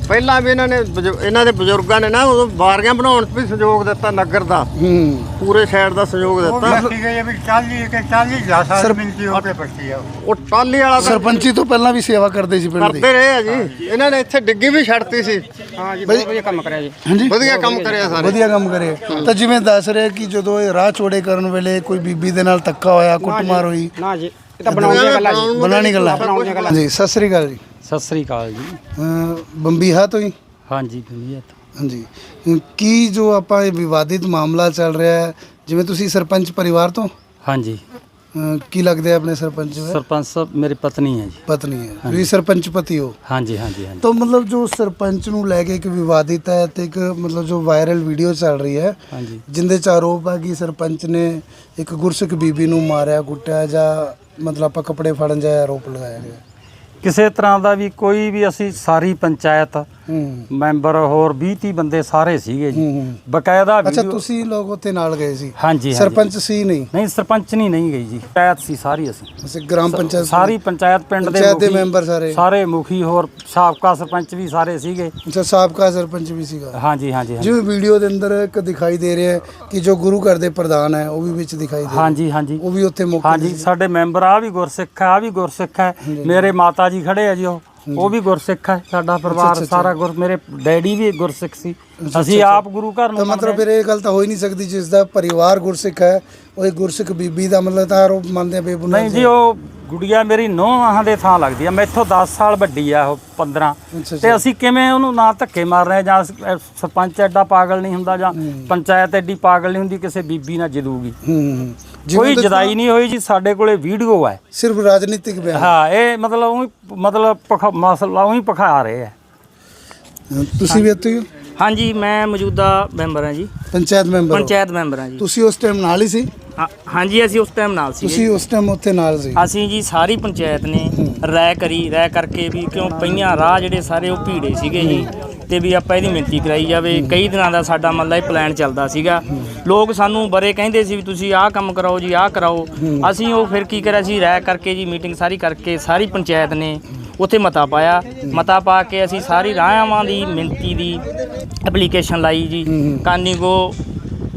ਪਹਿਲਾਂ ਵੀ ਇਹਨਾਂ ਨੇ ਬਜ਼ੁ- ਇਹਨਾਂ ਦੇ ਬਜ਼ੁਰਗਾਂ ਨੇ ਨਾ ਉਦੋਂ ਬਾਰੀਆਂ ਬਣਾਉਣ 'ਚ ਵੀ ਸਹਿਯੋਗ ਦਿੱਤਾ ਨਗਰ ਦਾ। ਹੂੰ। ਪੂਰੇ ਸ਼ਹਿਰ ਦਾ ਸਹਿਯੋਗ ਦਿੱਤਾ। ਵੀ 40 ਕਿ 40 ਦਾ ਸਾਲ ਮਿਲਦੀ ਹੋ ਕੇ ਪੱਟੀ ਆ। ਉਹ ਟਾਲੀ ਵਾਲਾ ਤਾਂ ਸਰਪੰਚੀ ਤੋਂ ਪਹਿਲਾਂ ਵੀ ਸੇਵਾ ਕਰਦੇ ਸੀ ਪਿੰਡ ਦੀ। ਕਰਦੇ ਰਹੇ ਆ ਜੀ। ਇਹਨਾਂ ਨੇ ਇੱਥੇ ਡਿੱਗੀ ਵੀ ਛੱਡਤੀ ਸੀ। ਹਾਂ ਜੀ ਬਹੁਤ ਵਧੀਆ ਕੰਮ ਕਰਿਆ ਜੀ। ਹਾਂਜੀ? ਵਧੀਆ ਕੰਮ ਕਰਿਆ ਸਾਰੇ। ਵਧੀਆ ਕੰਮ ਕਰੇ ਤਾਂ ਜਿਵੇਂ ਦੱਸ ਰਹੇ ਕਿ ਜਦੋਂ ਇਹ ਰਾਹ ਚੋੜੇ ਕਰਨ ਵੇਲੇ ਕੋਈ ਬੀਬੀ ਦੇ ਨਾਲ ਧੱਕਾ ਹੋਇਆ ਕੁੱਟਮਾਰ ਹੋਈ। ਨਾ ਜੀ ਇਹ ਤਾਂ ਬਣਾਉਂਦੀਆਂ ਗੱਲਾਂ ਜੀ। ਬਣਾਣੀ ਗੱਲਾਂ। ਜੀ ਸਤਿ ਸ੍ਰੀ ਅਕਾਲ ਜੀ। ਸਤਿ ਸ੍ਰੀ ਅਕਾਲ ਜੀ। ਅਮ ਬੰਬੀਹਾ ਤੋਂ ਹੀ? ਹਾਂਜੀ ਦੁਨੀਆ ਹਾਂਜੀ। ਅਮ ਕੀ ਜੋ ਆਪਾਂ ਇਹ ਵਿਵਾਦਿਤ ਮਾਮਲਾ ਚੱਲ ਰਿਹਾ ਹੈ ਜਿਵੇਂ ਤੁਸੀਂ ਸਰਪੰਚ ਪਰਿਵਾਰ ਤੋਂ? ਹਾਂਜੀ। ਕੀ ਲੱਗਦੇ ਆ ਆਪਣੇ ਸਰਪੰਚ ਦੇ? ਸਰਪੰਚ ਸਾਹਿਬ ਮੇਰੀ ਪਤਨੀ ਹੈ ਜੀ। ਪਤਨੀ ਹੈ। ਤੁਸੀਂ ਸਰਪੰਚ ਪਤੀ ਹੋ। ਹਾਂਜੀ ਹਾਂਜੀ ਹਾਂਜੀ। ਤਾਂ ਮਤਲਬ ਜੋ ਸਰਪੰਚ ਨੂੰ ਲੈ ਕੇ ਇੱਕ ਵਿਵਾਦਿਤ ਹੈ ਤੇ ਇੱਕ ਮਤਲਬ ਜੋ ਵਾਇਰਲ ਵੀਡੀਓ ਚੱਲ ਰਹੀ ਹੈ ਹਾਂਜੀ। ਜਿੰਦੇ ਚ ਆਰੋਪ ਹੈ ਕਿ ਸਰਪੰਚ ਨੇ ਇੱਕ ਗੁਰਸਿੱਖ ਬੀਬੀ ਨੂੰ ਮਾਰਿਆ ਕੁੱਟਿਆ ਜਾਂ ਮਤਲਬ ਆਪਾਂ ਕੱਪੜੇ ਫੜਨ ਜਾਂ ਆਰੋਪ ਲਗਾਇਆ ਗਿਆ। ਕਿਸੇ ਤਰ੍ਹਾਂ ਦਾ ਵੀ ਕੋਈ ਵੀ ਅਸੀਂ ਸਾਰੀ ਪੰਚਾਇਤ ਮੈਂਬਰ ਹੋਰ 20 30 ਬੰਦੇ ਸਾਰੇ ਸੀਗੇ ਜੀ। ਬਕਾਇਦਾ ਅੱਛਾ ਵੀਡੀਓ- ਤੁਸੀਂ ਲੋਕ ਉੱਥੇ ਨਾਲ ਗਏ ਸੀ? ਹਾਂਜੀ। ਸਰਪੰਚ ਸੀ ਨਹੀਂ? ਨਹੀਂ ਸਰਪੰਚ ਨਹੀਂ ਨਹੀਂ ਗਈ ਜੀ। ਪੰਚਾਇਤ ਸੀ ਸਾਰੀ ਅਸੀਂ। ਅਸੀਂ ਗ੍ਰਾਮ ਪੰਚਾਇਤ ਸਾਰੀ ਪੰਚਾਇਤ ਪਿੰਡ ਦੇ ਪੰਚਾਇਤ ਦੇ ਮੁਖੀ- ਮੈਂਬਰ ਸਾਰੇ। ਸਾਰੇ ਮੁਖੀ ਹੋਰ ਸਾਬਕਾ ਸਰਪੰਚ ਵੀ ਸਾਰੇ ਸੀਗੇ। ਅੱਛਾ ਸਾਬਕਾ ਸਰਪੰਚ ਵੀ ਸੀਗਾ। ਹਾਂਜੀ ਹਾਂਜੀ ਹਾਂਜੀ। ਜਿਵੇਂ ਵੀਡੀਓ ਦੇ ਅੰਦਰ ਇੱਕ ਦਿਖਾਈ ਦੇ ਰਿਹਾ ਹੈ ਕਿ ਜੋ ਗੁਰੂ ਘਰ ਦੇ ਪ੍ਰਧਾਨ ਹੈ ਉਹ ਵੀ ਵਿੱਚ ਦਿਖਾਈ ਦੇ ਰਿਹਾ ਹਾਂਜੀ ਹਾਂਜੀ। ਉਹ ਵੀ ਉੱਥੇ ਮੌਕੇ ਹਾਂਜੀ ਤੇ ਸੀ। ਸਾਡੇ ਮੈਂਬਰ ਆ ਵੀ ਗੁਰਸਿੱਖ ਆ ਵੀ ਗੁਰਸਿੱਖ ਹੈ। ਮੇਰੇ ਮਾਤਾ ਜੀ ਖੜੇ ਆ ਜੀ ਉਹ। ਉਹ ਵੀ ਗੁਰਸਿੱਖ ਹੈ ਸਾਡਾ ਪਰਿਵਾਰ ਸਾਰਾ ਗੁਰ ਮੇਰੇ ਡੈਡੀ ਵੀ ਗੁਰਸਿੱਖ ਸੀ। ਅਸੀਂ ਆਪ ਗੁਰੂ ਘਰ ਤਾਂ ਨੂੰ ਮਤਲਬ ਫਿਰ ਇਹ ਗੱਲ ਤਾਂ ਹੋ ਹੀ ਨਹੀਂ ਸਕਦੀ ਜਿਸ ਦਾ ਪਰਿਵਾਰ ਗੁਰਸਿੱਖ ਹੈ ਉਹ ਇੱਕ ਗੁਰਸਿੱਖ ਬੀਬੀ ਦਾ ਮਤਲਬ ਤਾਂ ਆਰੋਪ ਮੰਨਦੇ ਆ ਬੇਬੁਨਿਆਦ ਨਹੀਂ ਜੀ ਉਹ ਗੁੜੀਆ ਮੇਰੀ ਨੋਹਾਂ ਦੇ ਥਾਂ ਲੱਗਦੀ ਆ। ਮੈਥੋਂ 10 ਸਾਲ ਵੱਡੀ ਆ ਉਹ 15 ਅੱਛਾ, ਤੇ ਅਸੀਂ ਕਿਵੇਂ ਉਹਨੂੰ ਨਾ ਧੱਕੇ ਮਾਰ ਰਹੇ ਜਾਂ ਸਰਪੰਚ ਐਡਾ ਪਾਗਲ ਨਹੀਂ ਹੁੰਦਾ ਜਾਂ ਪੰਚਾਇਤ ਐਡੀ ਪਾਗਲ ਨਹੀਂ ਹੁੰਦੀ ਕਿਸੇ ਬੀਬੀ ਨਾਲ ਜਦੂਗੀ। ਹੂੰ। ਕੋਈ ਜਦਾਈ ਨਹੀਂ ਹੋਈ ਜੀ ਸਾਡੇ ਕੋਲੇ ਵੀਡੀਓ ਹੈ। ਸਿਰਫ ਰਾਜਨੀਤਿਕ ਬਿਆਨ। ਹਾਂ ਇਹ ਮਤਲਬ ਉਹੀ ਮਤਲਬ ਮਸਲਾ ਉਹੀ ਪਖਾ ਰਹੇ ਆ। ਤੁਸੀਂ ਵੀ ਇੱਥੇ ਹੀ? ਹਾਂਜੀ ਮੈਂ ਮੌਜੂਦਾ ਮੈਂਬਰ ਹਾਂ ਜੀ। ਪੰਚਾਇਤ ਮੈਂਬਰ। ਪੰਚਾਇਤ ਮੈਂਬਰ ਹਾਂ ਜੀ। ਤੁਸੀਂ ਉਸ ਟਾਈਮ ਨਾਲ ਹੀ ਸੀ? ਹਾਂਜੀ ਅਸੀਂ ਉਸ ਟਾਈਮ ਨਾਲ ਸੀ। ਤੁਸੀਂ ਉਸ ਟਾਈਮ ਉੱਥੇ ਨਾਲ ਸੀ? ਅਸੀਂ ਜੀ ਸਾਰੀ ਪੰਚਾਇਤ ਨੇ ਰਾਇ ਕਰੀ ਰਾਇ ਕਰਕੇ ਵੀ ਕਿਉਂ ਪਈਆਂ ਰਾਹ ਜਿਹੜੇ ਸਾਰੇ ਉਹ ਭੀੜੇ ਸੀਗੇ ਜੀ। ਤੇ ਵੀ ਆਪਾਂ ਇਹਦੀ ਮਿੰਤੀ ਕਰਾਈ ਜਾਵੇ। ਕਈ ਦਿਨਾਂ ਦਾ ਸਾਡਾ ਮਤਲਬ ਇਹ ਪਲਾਨ ਚੱਲਦਾ ਸੀਗਾ। ਲੋਕ ਸਾਨੂੰ ਬਰੇ ਕਹਿੰਦੇ ਸੀ ਵੀ ਤੁਸੀਂ ਆਹ ਕੰਮ ਕਰਾਓ ਜੀ ਆਹ ਕਰਾਓ। ਅਸੀਂ ਉਹ ਫਿਰ ਕੀ ਕਰਿਆ ਸੀ ਰਾਇ ਕਰਕੇ ਜੀ ਮੀਟਿੰਗ ਸਾਰੀ ਕਰਕੇ ਸਾਰੀ ਪੰਚਾਇਤ ਨੇ ਉੱਥੇ ਮਤਾ ਪਾਇਆ। ਮਤਾ ਪਾ ਕੇ ਅਸੀਂ ਸਾਰੀ ਰਾਹਾਂ ਦੀ ਮਿੰਤੀ ਦੀ ਐਪਲੀਕੇਸ਼ਨ ਲਾਈ ਜੀ। ਕਾਨੀਗੋ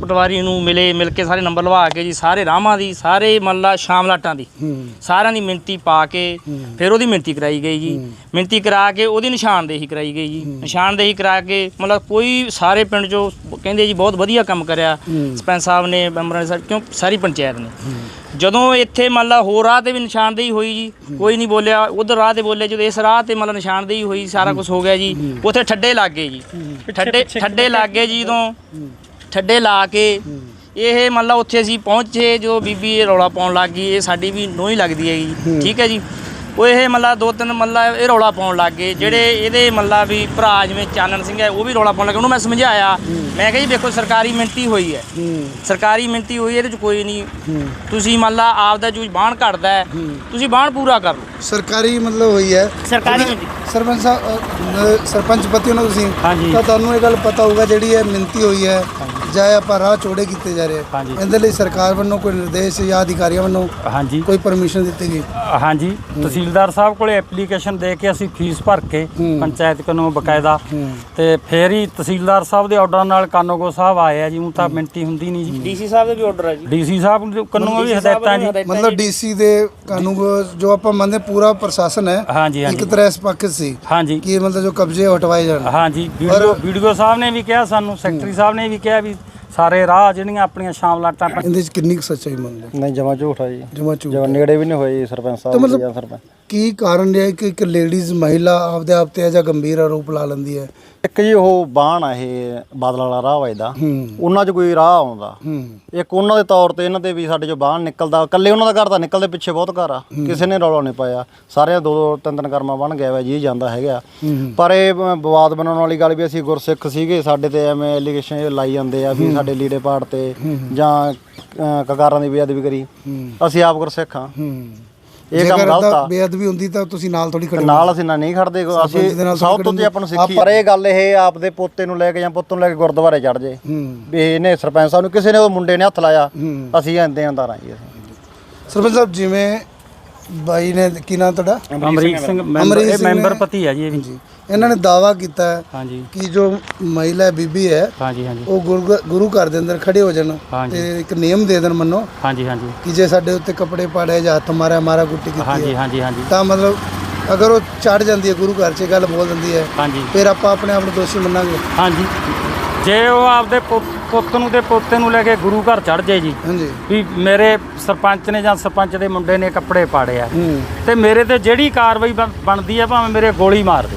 ਪਟਵਾਰੀ ਨੂੰ ਮਿਲੇ ਮਿਲ ਕੇ ਸਾਰੇ ਨੰਬਰ ਲਵਾ ਕੇ ਜੀ ਸਾਰੇ ਰਾਹਾਂ ਦੀ ਸਾਰੇ ਮੱਲਾ ਸ਼ਾਮਲਾਟਾਂ ਦੀ ਸਾਰਿਆਂ ਦੀ ਮਿੰਤੀ ਪਾ ਕੇ ਫਿਰ ਉਹਦੀ ਮਿੰਤੀ ਕਰਾਈ ਗਈ ਜੀ। ਮਿੰਤੀ ਕਰਾ ਕੇ ਉਹਦੀ ਨਿਸ਼ਾਨਦੇਹੀ ਕਰਾਈ ਗਈ ਜੀ। ਨਿਸ਼ਾਨਦੇਹੀ ਕਰਾ ਕੇ ਮਤਲਬ ਕੋਈ ਸਾਰੇ ਪਿੰਡ ਚੋਂ ਕਹਿੰਦੇ ਜੀ ਬਹੁਤ ਵਧੀਆ ਕੰਮ ਕਰਿਆ ਸਰਪੰਚ ਸਾਹਿਬ ਨੇ ਮੈਂਬਰਾਂ ਨੇ ਕਿਉਂ? ਸਾਰੀ ਪੰਚਾਇਤ ਨੇ। ਜਦੋਂ ਇੱਥੇ ਮੰਨ ਲਾ ਹੋਰ ਰਾਹ ਤੇ ਵੀ ਨਿਸ਼ਾਨਦੇਹੀ ਹੋਈ ਜੀ ਕੋਈ ਨਹੀਂ ਬੋਲਿਆ ਉਧਰ ਰਾਹ ਤੇ ਬੋਲੇ ਜਦੋਂ ਇਸ ਰਾਹ ਤੇ ਮਤਲਬ ਨਿਸ਼ਾਨਦੇਹੀ ਹੋਈ ਸਾਰਾ ਕੁਝ ਹੋ ਗਿਆ ਜੀ ਉੱਥੇ ਠੱਡੇ ਲੱਗ ਗਏ ਜੀ। ਠੱਡੇ ਠੱਡੇ ਲੱਗ ਗਏ ਜੀ ਜਦੋਂ ਠੱਡੇ ਲਾ ਕੇ ਇਹ ਮੰਨ ਲਾ ਉੱਥੇ ਅਸੀਂ ਪਹੁੰਚੇ ਜਦੋਂ ਬੀਬੀ ਇਹ ਰੌਲਾ ਪਾਉਣ ਲੱਗ ਗਈ ਇਹ ਸਾਡੀ ਵੀ ਨੋਹ ਹੀ ਲੱਗਦੀ ਹੈ। ਜੀ ਠੀਕ ਹੈ ਜੀ। ਉਹ ਇਹ ਮੱਲਾ ਦੋ ਤਿੰਨ ਮੱਲਾ ਇਹ ਰੌਲਾ ਪਾਉਣ ਲੱਗ ਗਏ। ਜਿਹੜੇ ਇਹਦੇ ਮੱਲਾ ਵੀ ਭਰਾ ਜਿਵੇਂ ਚਾਨਣ ਸਿੰਘ ਹੈ ਉਹ ਵੀ ਰੌਲਾ ਪਾਉਣ ਲੱਗੇ। ਉਹਨੂੰ ਮੈਂ ਸਮਝਾਇਆ। ਮੈਂ ਕਿਹਾ ਜੀ ਦੇਖੋ ਸਰਕਾਰੀ ਮਿੰਤੀ ਹੋਈ ਹੈ। ਸਰਕਾਰੀ ਮਿੰਤੀ ਹੋਈ ਹੈ, ਇਹਦੇ ਚ ਕੋਈ ਨਹੀਂ। ਤੁਸੀਂ ਮੰਨ ਲਾ ਆਪ ਦਾ ਜੋ ਬਾਣ ਘਟਦਾ ਹੈ। ਤੁਸੀਂ ਬਾਣ ਪੂਰਾ ਕਰ। ਲਓ ਸਰਕਾਰੀ ਮਤਲਬ ਹੋਈ ਹੈ। ਸਰਕਾਰੀ ਮਿੰਤੀ। ਸਰਪੰਚ ਸਾਹਿਬ ਸਰਪੰਚ ਪਤੀ ਹੋ ਨਾ ਤੁਸੀਂ। ਤਾਂ ਤੁਹਾਨੂੰ ਇਹ ਗੱਲ ਪਤਾ ਹੋਊਗਾ ਜਿਹੜੀ ਇਹ ਮਿੰਤੀ ਹੋਈ ਹੈ। ਜਾਂ ਇਹ ਆਪਾਂ ਰਾਹ ਚੋੜੇ ਕੀਤੇ ਜਾ ਰਹੇ ਹਾਂਜੀ। ਇਹਦੇ ਲਈ ਸਰਕਾਰ ਵੱਲੋਂ ਕੋਈ ਨਿਰਦੇਸ਼ ਜਾਂ ਅਧਿਕਾਰੀਆਂ ਵੱਲੋਂ ਹਾਂਜੀ। ਕੋਈ ਪਰਮਿਸ਼ਨ ਦਿੱਤੀ ਗਈ? ਹਾਂਜੀ। ਤਹਿਸੀਲਦਾਰ ਸਾਹਿਬ ਕੋਲੇ ਐਪਲੀਕੇਸ਼ਨ ਦੇ ਕੇ ਅਸੀਂ ਫੀਸ ਭਰ ਕੇ ਪੰਚਾਇਤ ਕੋਲੋਂ ਬਕਾਇਦਾ। ਤੇ ਫੇਰ ਹੀ ਤਹਿਸੀਲਦਾਰ ਸਾਹਿਬ ਦੇ ਆਰਡਰ ਨਾਲ ਕਾਨੋਗੋ ਸਾਹਿਬ ਆਏ ਆ ਜੀ ਉਹ ਤਾਂ ਮਿੰਟੀ ਹੁੰਦੀ ਨਹੀਂ ਜੀ। ਡੀਸੀ ਸਾਹਿਬ ਦਾ ਵੀ ਆਰਡਰ ਹੈ ਜੀ। ਡੀਸੀ ਸਾਹਿਬ ਦੇ ਕਾਨੂੰਨ ਵੀ ਹਦਾਇਤਾਂ ਜੀ। ਮਤਲਬ ਡੀਸੀ ਦੇ ਕਾਨੂੰਨ ਜੋ ਆਪਾਂ ਮੰਨਦੇ ਪੂਰਾ ਪ੍ਰਸ਼ਾਸਨ ਹੈ। ਹਾਂਜੀ ਇੱਕ ਤਰ੍ਹਾਂ ਇਸ ਪੱਖ ਸੀ ਹਾਂਜੀ। ਕਿ ਮਤਲਬ ਜੋ ਕਬਜ਼ੇ ਹਟਵਾਏ ਜਾਣ। ਹਾਂਜੀ ਵੀਡੀਓ ਸਾਹਿਬ ਨੇ ਵੀ ਕਿਹਾ ਸਾਨੂੰ ਸੈਕਟਰੀ ਸਾਹਿਬ ਨੇ ਵੀ ਕਿਹਾ ਵੀ ਸਾਰੇ ਰਾਹ ਜਿਹੜੀਆਂ ਆਪਣੀਆਂ ਸ਼ਾਮਲਾਟਾਂ ਪ- ਇਹਦੇ ਚ ਕਿੰਨੀ ਕੁ ਸੱਚਾਈ ਮੰਨਦੇ ਨਹੀਂ ਜਮਾ ਝੂਠਾ ਜੀ। ਜਮਾ ਝੂਠ ਜਮਾ ਨੇੜੇ ਵੀ ਨਹੀਂ ਹੋਏ ਜੀ ਸਰਪੰਚ ਸਾਹਿਬ ਮਤਲਬ- ਜਾਂ ਸਰਪੰਚ। ਕੀ ਕਾਰਨ ਰਿਹਾ ਕਿ ਇੱਕ ਲੇਡੀਜ਼ ਮਹਿਲਾ ਆਪਦੇ ਆਪ ਤੇ ਜਾਂ ਗੰਭੀਰ ਆਰੋਪ ਲਾ ਲੈਂਦੀ ਹੈ? ਇੱਕ ਜੀ ਉਹ ਬਾਣ ਆ ਇਹ ਬਾਦਲ ਵਾਲਾ ਰਾਹ ਵਜਦਾ ਉਹਨਾਂ 'ਚ ਕੋਈ ਰਾਹ ਆਉਂਦਾ। ਇੱਕ ਉਹਨਾਂ ਦੇ ਤੌਰ ਤੇ ਇਹਨਾਂ ਦੇ ਵੀ ਸਾਡੇ ਜੋ ਬਾਹਰ ਨਿਕਲਦਾ। ਇਕੱਲੇ ਉਹਨਾਂ ਦਾ ਘਰ ਦਾ ਨਿਕਲਦੇ ਪਿੱਛੇ ਬਹੁਤ ਘਰ ਆ। ਕਿਸੇ ਨੇ ਰੌਲਾ ਨਹੀਂ ਪਾਇਆ। ਸਾਰਿਆਂ ਦੋ ਦੋ ਤਿੰਨ ਤਿੰਨ ਕਰਮਾ ਬਣ ਗਿਆ ਵਾ ਜੀ ਜਾਂਦਾ ਹੈਗਾ। ਪਰ ਇਹ ਵਿਵਾਦ ਬਣਾਉਣ ਵਾਲੀ ਗੱਲ ਵੀ ਅਸੀਂ ਗੁਰਸਿੱਖ ਸੀਗੇ। ਸਾਡੇ ਤੇ ਐਵੇਂ ਐਲੀਗੇਸ਼ਨ ਲਾਈ ਜਾਂਦੇ ਆ ਵੀ ਸਾਡੇ ਲੀੜੇ ਪਾੜ ਤੇ ਜਾਂ ਕਕਾਰਾਂ ਦੀ ਬੇਅਦਬੀ ਕਰੀ। ਅਸੀਂ ਆਪ ਗੁਰਸਿੱਖ ਹੂੰ। ਇਹ ਕੰਮ ਗਲਤ ਆ। ਬੇਅਦਬੀ ਹੁੰਦੀ ਤਾਂ ਤੁਸੀਂ ਨਾਲ ਥੋੜੀ ਖੜੇ ਨਾਲ ਅਸੀਂ ਨਾ ਨਹੀਂ ਖੜਦੇ ਸਰਪੰਚ ਅਸੀਂ ਸਭ ਤੋਂ ਤੇ ਆਪਾਂ ਨੂੰ ਸਿੱਖੀ ਪਰ ਇਹ ਗੱਲ ਇਹ ਆਪਦੇ ਪੋਤੇ ਨੂੰ ਲੈ ਕੇ ਜਾਂ ਪੁੱਤ ਨੂੰ ਲੈ ਕੇ ਗੁਰਦੁਆਰੇ ਚੜ ਜੇ। ਵੀ ਇਹਨੇ ਸਰਪੰਚ ਸਾਹਿਬ ਨੂੰ ਕਿਸੇ ਨੇ ਉਹ ਮੁੰਡੇ ਨੇ ਹੱਥ ਲਾਇਆ। ਅਸੀਂ ਇੰਦੇ ਅੰਦਰ ਆਈ ਸਰਪੰਚ ਸਾਹਿਬ ਜਿਵੇਂ ਬਾਈ ਨੇ ਕੀ ਨਾਮ ਤੁਹਾਡਾ? ਅਮਰੀਕ ਸਿੰਘ ਮੈਂਬਰ ਇਹ ਮੈਂਬਰ ਪਤੀ ਹੈ ਜੀ ਇਹ ਵੀ। ਜੀ ਇਹਨਾਂ ਨੇ ਦਾਵਾ ਕੀਤਾ ਹੈ ਹਾਂਜੀ। ਕਿ ਜੋ ਮਹਿਲਾ ਬੀਬੀ ਹੈ ਹਾਂਜੀ ਹਾਂਜੀ। ਉਹ ਗੁਰੂ ਗੁਰੂ ਘਰ ਦੇ ਅੰਦਰ ਖੜੇ ਹੋ ਜਾਣ ਹਾਂਜੀ। ਤੇ ਇੱਕ ਨਿਯਮ ਦੇ ਦੇਣ ਮੰਨੋ ਹਾਂਜੀ ਹਾਂਜੀ। ਕਿ ਜੇ ਸਾਡੇ ਉੱਤੇ ਕੱਪੜੇ ਪਾੜੇ ਜਾਂ ਹੱਥ ਮਾਰਿਆ ਮਾਰਾ ਗੁੱਟੀ ਕੀਤੀ ਹਾਂਜੀ ਹੈ। ਹਾਂਜੀ ਹਾਂਜੀ। ਤਾਂ ਮਤਲਬ ਅਗਰ ਉਹ ਚੜ ਜਾਂਦੀ ਹੈ ਗੁਰੂ ਘਰ 'ਚ ਇਹ ਗੱਲ ਬੋਲ ਦਿੰਦੀ ਹੈ ਹਾਂਜੀ। ਫਿਰ ਆਪਾਂ ਆਪਣੇ ਆਪ ਨੂੰ ਦੋਸ਼ੀ ਮੰਨਾਂਗੇ। ਹਾਂਜੀ। ਜੇ ਉਹ ਆਪਦੇ ਪੁੱਤ ਪੁੱਤ ਨੂੰ ਤੇ ਪੋਤੇ ਨੂੰ ਲੈ ਕੇ ਗੁਰੂ ਘਰ ਚੜ ਜੀ ਹਾਂਜੀ। ਵੀ ਮੇਰੇ ਸਰਪੰਚ ਨੇ ਜਾਂ ਸਰਪੰਚ ਦੇ ਮੁੰਡੇ ਨੇ ਕੱਪੜੇ ਪਾੜੇ ਆ ਹੂੰ। ਤੇ ਮੇਰੇ ਤੇ ਜਿਹੜੀ ਕਾਰਵਾਈ ਬਣ- ਬਣਦੀ ਹੈ ਭਾਵੇਂ ਮੇਰੇ ਗੋਲੀ ਮਾਰ ਦੇ।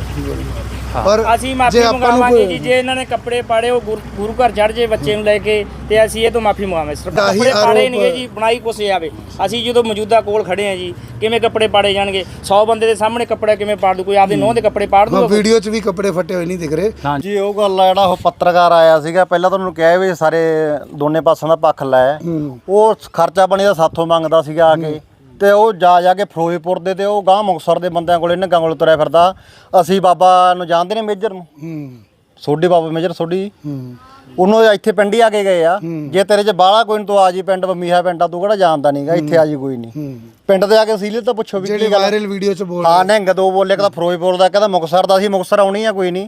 ਪਰ ਅਸੀਂ ਮਾਫੀ ਮੰਗਾਵਾਂਗੇ ਜੀ ਜੇ ਇਹਨਾਂ ਨੇ ਕੱਪੜੇ ਪਾੜੇ ਉਹ ਗੁਰ- ਗੁਰੂ ਘਰ ਚੜ ਜੇ ਬੱਚੇ ਨੂੰ ਲੈ ਕੇ ਤੇ ਅਸੀਂ ਇਹ ਤੋਂ ਮਾਫੀ ਮੰਗਾਵਾਂਗੇ। ਸਿਰਫ ਤਾਂ ਹੀ ਕੱਪੜੇ ਪਾੜੇ ਆਰੋਪ- ਨਹੀਂ ਜੀ ਬਣਾਈ ਕੁਛ ਆਵੇ। ਅਸੀਂ ਜਦੋਂ ਮੌਜੂਦਾ ਕੋਲ ਖੜੇ ਆ ਜੀ ਕਿਵੇਂ ਕੱਪੜੇ ਪਾੜੇ ਜਾਣਗੇ? 100 ਬੰਦੇ ਦੇ ਸਾਹਮਣੇ ਕੱਪੜਾ ਕਿਵੇਂ ਪਾੜ ਦੂ? ਕੋਈ ਆਪਦੇ ਨੋਹ ਦੇ ਕੱਪੜੇ ਪਾੜ ਦੂਗਾ ਵੀਡੀਓ 'ਚ ਵੀ ਕੱਪੜੇ ਫੱਟੇ ਹੋਏ ਨਹੀਂ ਦਿਖ ਰਹੇ। ਜੀ ਉਹ ਗੱਲ ਆ ਜਿਹੜਾ ਉਹ ਪੱਤਰਕਾਰ ਆਇਆ ਸੀਗਾ ਪਹਿਲਾਂ ਤੁਹਾਨੂੰ ਕਿਹਾ ਵੀ ਸਾਰੇ ਦੋਨੇ ਪਾਸਾਂ ਦਾ ਪੱਖ ਲੈ। ਹੂੰ। ਉਹ ਖਰਚਾ ਪਾਣੀ ਦਾ ਸਾਥੋਂ ਮੰਗਦਾ ਸੀਗਾ ਆ ਕੇ। ਤੇ ਉਹ ਜਾ ਜਾ ਕੇ ਫਿਰੋਜ਼ਪੁਰ ਦੇ ਤੇ ਉਹ ਗਾਂ ਮੁਕਤਸਰ ਦੇ ਬੰਦਿਆਂ ਕੋਲੇ ਨੰਗਾ ਕੋਲ ਤੁਰਿਆ ਫਿਰਦਾ। ਅਸੀਂ ਬਾਬਾ ਨੂੰ ਜਾਣਦੇ ਨੇ ਮੇਜਰ ਨੂੰ? ਹੂੰ। ਸੋਢੀ ਬਾਬਾ ਮੇਜਰ ਸੋਢੀ। ਹੂੰ। ਉਹਨੂੰ ਇੱਥੇ ਪਿੰਡ ਹੀ ਆ ਕੇ ਗਏ ਆ ਜੇ ਤੇਰੇ 'ਚ ਬਾਲਾ ਕੋਈ ਨੀ ਤੂੰ ਆ ਜੀ ਪਿੰਡ ਬੰਮੀਹਾ ਪਿੰਡ ਤੂੰ ਕਿਹੜਾ ਜਾਣਦਾ ਨਹੀਂਗਾ ਇੱਥੇ ਆ ਜੀ ਕੋਈ ਨਹੀਂ ਪਿੰਡ ਤੇ ਆ ਕੇ ਸੀਲੀਅਤ ਤਾਂ ਪੁੱਛੋ ਵੀ ਜਿਹੜੇ ਕੀ ਗੱਲ। ਵਾਇਰਲ ਵੀਡੀਓ ਚ ਬੋਲ ਹਾਂ ਨਿਹੰਗ ਦੋ ਬੋਲੇ ਕਹਿੰਦਾ ਫਿਰੋਜ਼ਪੁਰ ਦਾ ਕਹਿੰਦਾ ਮੁਕਤਸਰ ਦਾ ਸੀ ਮੁਕਤਸਰ ਆਉਣੀ ਆ ਕੋਈ ਨਹੀਂ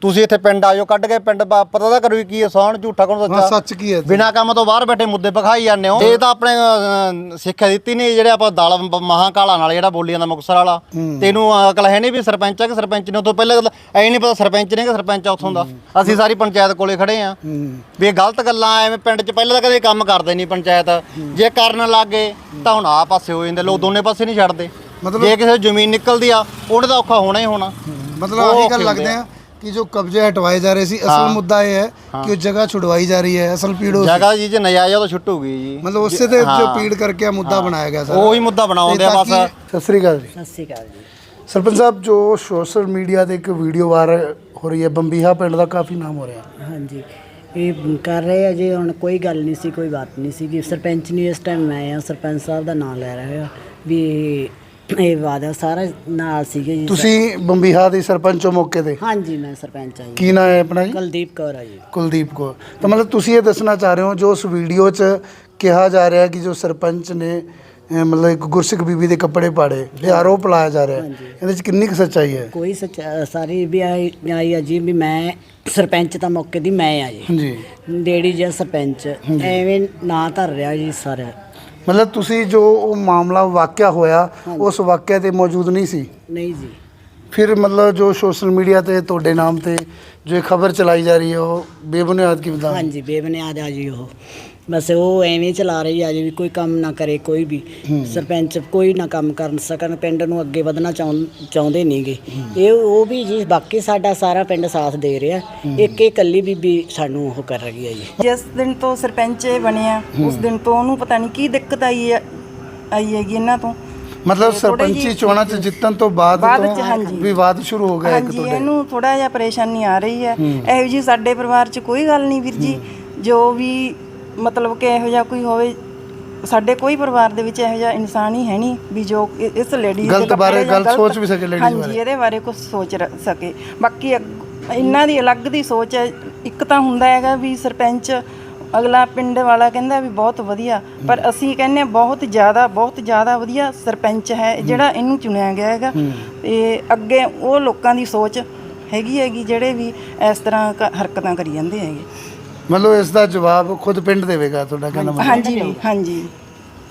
ਤੁਸੀਂ ਇੱਥੇ ਪਿੰਡ ਆਇਓ ਕੱਢ ਕੇ ਪਿੰਡ ਪਤਾ ਤਾਂ ਕਰੋ ਵੀ ਕੀ ਹੈ ਸੌਣ ਝੂਠਾ ਕੋਣ ਹਾਂ ਸੱਚਾ ਸੱਚ ਕੀ ਹੈ ਬਿਨਾ ਕੰਮ ਤੋਂ ਬਾਹਰ ਬੈਠੇ ਮੁੱਦੇ ਪਖਾਈ ਜਾਂਦੇ ਹੋ। ਇਹ ਤਾਂ ਆਪਣੇ ਅਹ, ਸਿੱਖਿਆ ਦਿੱਤੀ ਨਹੀਂ ਜਿਹੜੇ ਆਪਾਂ ਦਾਲ ਬ- ਮਹਾਂ ਕਾਲਾ ਨਾਲ ਜਿਹੜਾ ਬੋਲੀ ਜਾਂਦਾ ਮੁਕਤਸਰ ਵਾਲਾ। ਤੇ ਇਹਨੂੰ ਅਕਲ ਹੈ ਨਹੀਂ ਵੀ ਸਰਪੰਚ ਆ ਕਿ ਸਰਪੰਚ ਨੇ ਤੋਂ ਪਹਿਲਾਂ ਐ ਨਹੀਂ ਪਤਾ ਸਰਪੰਚ ਨੇ ਕਿ ਸਰਪੰਚ ਆ ਉੱਥੋਂ ਦਾ। ਅਸੀਂ ਸਾਰੀ ਪੰਚਾਇਤ ਕੋਲੇ ਖੜੇ ਆ। ਵੀ ਇਹ ਗਲਤ ਗੱਲਾਂ ਐਵੇਂ ਪਿੰਡ 'ਚ ਪਹਿਲਾਂ ਤਾਂ ਕਦੇ ਕੰਮ ਕਰਦੇ ਨਹੀਂ ਪੰਚਾਇਤ। ਜੇ ਕਰਨ ਲੱਗੇ ਤਾਂ ਹੁਣ ਆ ਪਾਸੇ ਹੋ ਜਾਂਦੇ ਲੋਕ ਦੋਨੇ ਪਾਸੇ ਨਹੀਂ ਛੱਡਦੇ। ਮਤਲਬ- ਜੇ ਕਿਸੇ ਦੀ ਜ਼ਮੀਨ ਨਿਕਲਦੀ ਆ ਉਹਨੇ ਤਾਂ ਔਖਾ ਹੋਣਾ ਹੀ ਹੋਣਾ। ਮਤਲਬ ਆਹੀ ਗੱਲ ਲੱਗਦੇ ਆ। ਆ ਕਿ ਜੋ ਕਬਜ਼ੇ ਹਟਵਾਏ ਜਾ ਰਹੇ ਸੀ ਹਾਂ। ਅਸਲ ਮੁੱਦਾ ਇਹ ਹੈ ਕਿ ਉਹ ਜਗ੍ਹਾ ਛੁਡਵਾਈ ਜਾ ਰਹੀ ਹੈ ਅਸਲ ਪੀੜ ਉਹ। ਜਗ੍ਹਾ ਜੀ ਜੇ ਨਜਾਇਜ਼ ਆ ਤਾਂ ਛੁੱਟੂਗੀ ਜੀ। ਮਤਲਬ ਉਸੇ ਤੇ ਜੋ ਹਾਂ। ਪੀੜ ਕਰਕੇ ਆ ਮੁੱਦਾ ਬਣਾਇਆ ਗਿਆ ਸਾਰਾ। ਉਹੀ ਮੁੱਦਾ ਬਣਾਉਂਦੇ ਆ ਬਸ। ਸਤਿ ਸ੍ਰੀ ਅਕਾਲ ਜੀ। ਸਤਿ ਸ਼੍ਰੀ ਅਕਾਲ ਜੀ। ਸਰਪੰਚ ਸਾਹਿਬ ਜੋ ਸੋਸ਼ਲ ਮੀਡੀਆ ਤੇ ਇੱਕ ਵੀਡੀਓ ਵਾਇਰਲ ਹੋ ਇਹ ਕਰ ਰਹੇ ਆ ਜੀ ਹੁਣ ਕੋਈ ਗੱਲ ਨਹੀਂ ਸੀ ਕੋਈ ਬਾਤ ਨਹੀਂ ਸੀ ਕਿ ਸਰਪੰਚ ਨਹੀਂ ਇਸ ਟਾਈਮ ਮੈਂ ਆ ਸਰਪੰਚ ਸਾਹਿਬ ਦਾ ਨਾਮ ਲੈ ਰਿਹਾ ਵੀ ਇਹ ਵਾਦਾ ਸਾਰਾ ਨਾਲ ਸੀਗੇ ਜੀ। ਤੁਸੀਂ ਬੰਬੀਹਾ ਦੇ ਸਰਪੰਚ ਹੋ ਮੌਕੇ ਤੇ? ਹਾਂਜੀ ਮੈਂ ਸਰਪੰਚ ਆ ਜੀ। ਕੀ ਨਾਮ ਹੈ ਆਪਣਾ ਜੀ? ਕੁਲਦੀਪ ਕੌਰ ਆ ਜੀ। ਕੁਲਦੀਪ ਕੌਰ। ਤਾਂ ਮਤਲਬ ਤੁਸੀਂ ਇਹ ਦੱਸਣਾ ਚਾਹ ਰਹੇ ਹੋ ਜੋ ਉਸ ਵੀਡੀਓ 'ਚ ਕਿਹਾ ਜਾ ਰਿਹਾ ਕਿ ਜੋ ਸਰਪੰਚ ਨੇ ਅਹ ਮਤਲਬ ਇੱਕ ਗੁਰਸਿੱਖ ਬੀਬੀ ਦੇ ਕੱਪੜੇ ਪਾੜੇ ਇਹ ਆਰੋਪ ਲਾਇਆ ਜਾ ਰਿਹਾ। ਹੈ ਇਹਦੇ 'ਚ ਕਿੰਨੀ ਕੁ ਸੱਚਾਈ ਹੈ? ਕੋਈ ਸੱਚ ਸਾਰੀ ਵੀ ਆਈ ਆਈ ਆ ਜੀ ਵੀ ਮੈਂ ਸਰਪੰਚ ਤਾਂ ਮੌਕੇ ਦੀ ਮੈਂ ਆ ਜੀ। ਹਾਂਜੀ। ਡੇੜੀ ਜਿਹਾ ਸਰਪੰਚ। ਐਵੇਂ ਨਾਂ ਧਰ ਰਿਹਾ ਜੀ ਸਾਰਾ। ਮਤਲਬ ਤੁਸੀਂ ਜੋ ਉਹ ਮਾਮਲਾ ਵਾਕਿਆ ਹੋਇਆ ਉਸ ਵਾਕਿਆ ਤੇ ਮੌਜੂਦ ਨਹੀਂ ਸੀ? ਨਹੀਂ ਜੀ। ਫਿਰ ਮਤਲਬ ਜੋ ਸੋਸ਼ਲ ਮੀਡੀਆ ਤੇ ਤੁਹਾਡੇ ਨਾਮ ਤੇ ਜੋ ਖਬਰ ਚਲਾਈ ਜਾ ਰਹੀ ਹੈ ਉਹ ਬੇਬੁਨਿਆਦ ਕੀ ਬਤਾ ਹਾਂਜੀ ਬੇਬੁਨਿਆਦ ਆ ਜੀ ਉਹ। ਬਸ ਉਹ ਐਵੇਂ ਚਲਾ ਰਹੀ ਆ ਜੀ ਵੀ ਕੋਈ ਕੰਮ ਨਾ ਕਰੇ ਕੋਈ ਵੀ ਸਰਪੰਚ ਕੋਈ ਨਾ ਕੰਮ ਕਰਨ ਸਕਣ ਪਿੰਡ ਨੂੰ ਅੱਗੇ ਵਧਣਾ ਚਾਹੁੰ- ਚਾਹੁੰਦੇ ਨਹੀਂਗੇ ਇਹ ਉਹ ਵੀ ਜੀ ਬਾਕੀ ਸਾਡਾ ਸਾਰਾ ਪਿੰਡ ਸਾਥ ਦੇ ਰਿਹਾ। ਇੱਕ ਇੱਕ ਇਕੱਲੀ ਬੀਬੀ ਸਾਨੂੰ ਉਹ ਕਰ ਰਹੀ ਹੈ ਜੀ। ਜਿਸ ਦਿਨ ਤੋਂ ਸਰਪੰਚ ਇਹ ਬਣਿਆ ਉਸ ਦਿਨ ਤੋਂ ਉਹਨੂੰ ਪਤਾ ਨਹੀਂ ਕੀ ਦਿੱਕਤ ਆਈ ਹੈ ਆਈ ਹੈਗੀ ਇਹਨਾਂ ਤੋਂ। ਮਤਲਬ ਸਰਪੰਚੀ ਚੋਣਾਂ 'ਚ ਜਿੱਤਣ ਤੋਂ ਬਾਅਦ ਬਾਅਦ ਤੋਂ ਹਾਂਜੀ। ਵਿਵਾਦ ਸ਼ੁਰੂ ਹੋ ਗਿਆ ਇੱਕ ਹਾਂਜੀ ਤੁਹਾਡੇ। ਇਹਨੂੰ ਥੋੜਾ ਜਿਹਾ ਪਰੇਸ਼ਾਨੀ ਆ ਰਹੀ ਹੈ। ਹੂੰ। ਇਹੋ ਜੀ ਸਾਡੇ ਪਰਿਵਾਰ 'ਚ ਕੋਈ ਗੱਲ ਨਹੀਂ ਵੀਰ ਜੀ। ਜੋ ਵੀ ਮਤਲਬ ਕਿ ਇਹੋ ਜਿਹਾ ਕੋਈ ਹੋਵੇ ਸਾਡੇ ਕੋਈ ਪਰਿਵਾਰ ਦੇ ਵਿੱਚ ਇਹੋ ਜਿਹਾ ਇਨਸਾਨ ਹੀ ਹੈ ਨਹੀਂ ਵੀ ਜੋ ਇ- ਇਸ ਲੇਡੀ ਗਲਤ ਬਾਰੇ ਗਲਤ ਸੋਚ ਵੀ ਸਕੇ ladies ਹਾਂਜੀ। ਇਹਦੇ ਬਾਰੇ ਕੁਝ ਸੋਚ ਰ- ਸਕੇ। ਬਾਕੀ ਅੱਗ- ਇਹਨਾਂ ਦੀ ਅਲੱਗ ਦੀ ਸੋਚ ਹੈ। ਇੱਕ ਤਾਂ ਹੁੰਦਾ ਹੈਗਾ ਵੀ ਸਰਪੰਚ ਅਗਲਾ ਪਿੰਡ ਵਾਲਾ ਕਹਿੰਦਾ ਵੀ ਬਹੁਤ ਵਧੀਆ ਪਰ ਅਸੀਂ ਕਹਿੰਦੇ ਹਾਂ ਬਹੁਤ ਜ਼ਿਆਦਾ ਬਹੁਤ ਜ਼ਿਆਦਾ ਵਧੀਆ ਸਰਪੰਚ ਹੈ ਜਿਹੜਾ ਇਹਨੂੰ ਚੁਣਿਆ ਗਿਆ ਹੈਗਾ। ਤੇ ਅੱਗੇ ਉਹ ਲੋਕਾਂ ਦੀ ਸੋਚ ਹੈਗੀ ਹੈਗੀ ਜਿਹੜੇ ਵੀ ਇਸ ਤਰ੍ਹਾਂ ਕ- ਹਰਕਤਾਂ ਕਰੀ ਜਾਂਦੇ ਹੈਗੇ। ਮਤਲਬ ਇਸ ਦਾ ਜਵਾਬ ਖੁਦ ਪਿੰਡ ਦੇਵੇਗਾ ਤੁਹਾਡਾ ਕਹਿਣਾ ਮਤਲਬ। ਹਾਂਜੀ ਹਾਂਜੀ।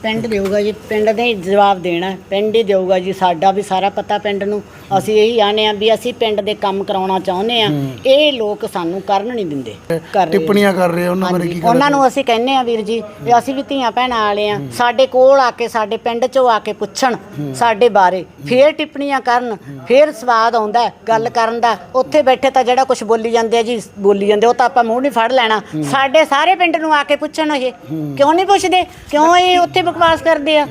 ਪਿੰਡ ਦੇਊਗਾ ਜੀ ਪਿੰਡ ਨੇ ਜਵਾਬ ਦੇਣਾ ਪਿੰਡ ਹੀ ਦੇਊਗਾ ਜੀ ਸਾਡਾ ਵੀ ਸਾਰਾ ਪਤਾ ਪਿੰਡ ਨੂੰ। ਅਸੀਂ ਇਹੀ ਆਨੇ ਆ ਵੀ ਅਸੀਂ ਪਿੰਡ ਦੇ ਕੰਮ ਕਰਾਉਣਾ ਚਾਹੁੰਦੇ ਆ ਇਹ ਲੋਕ ਸਾਨੂੰ ਕਰਨ ਨਹੀਂ ਦਿੰਦੇ। ਕਰ ਰਹੇ ਆ। ਟਿੱਪਣੀਆਂ ਕਰ ਰਹੇ ਉਹਨਾਂ ਬਾਰੇ ਕੀ ਉਹਨਾਂ ਨੂੰ ਅਸੀਂ ਕਹਿੰਨੇ ਆ ਵੀਰ ਜੀ ਵੀ ਅਸੀਂ ਵੀ ਧੀਆਂ ਭੈਣਾਂ ਵਾਲੇ ਆ ਸਾਡੇ ਕੋਲ ਆ ਕੇ ਸਾਡੇ ਪਿੰਡ 'ਚੋਂ ਆ ਕੇ ਪੁੱਛਣ ਸਾਡੇ ਬਾਰੇ। ਫੇਰ ਟਿੱਪਣੀਆਂ ਕਰਨ ਫੇਰ ਸਵਾਦ ਆਉਂਦਾ ਗੱਲ ਕਰਨ ਦਾ। ਉੱਥੇ ਬੈਠੇ ਤਾਂ ਜਿਹੜਾ ਕੁਝ ਬੋਲੀ ਜਾਂਦੇ ਆ ਜੀ ਬੋਲੀ ਜਾਂਦੇ ਉਹ ਤਾਂ ਆਪਾਂ ਮੂੰਹ ਨਹੀਂ ਫੜ ਲੈਣਾ। ਸਾਡੇ ਸਾਰੇ ਪਿੰਡ ਨੂੰ ਆ ਕੇ ਪੁੱਛਣ ਇਹ। ਕਿਉਂ ਨਹੀਂ ਪੁੱਛਦੇ? ਕਿਉਂ ਇਹ ਉੱਥੇ ਬਕਵਾਸ ਕਰਦੇ ਆ।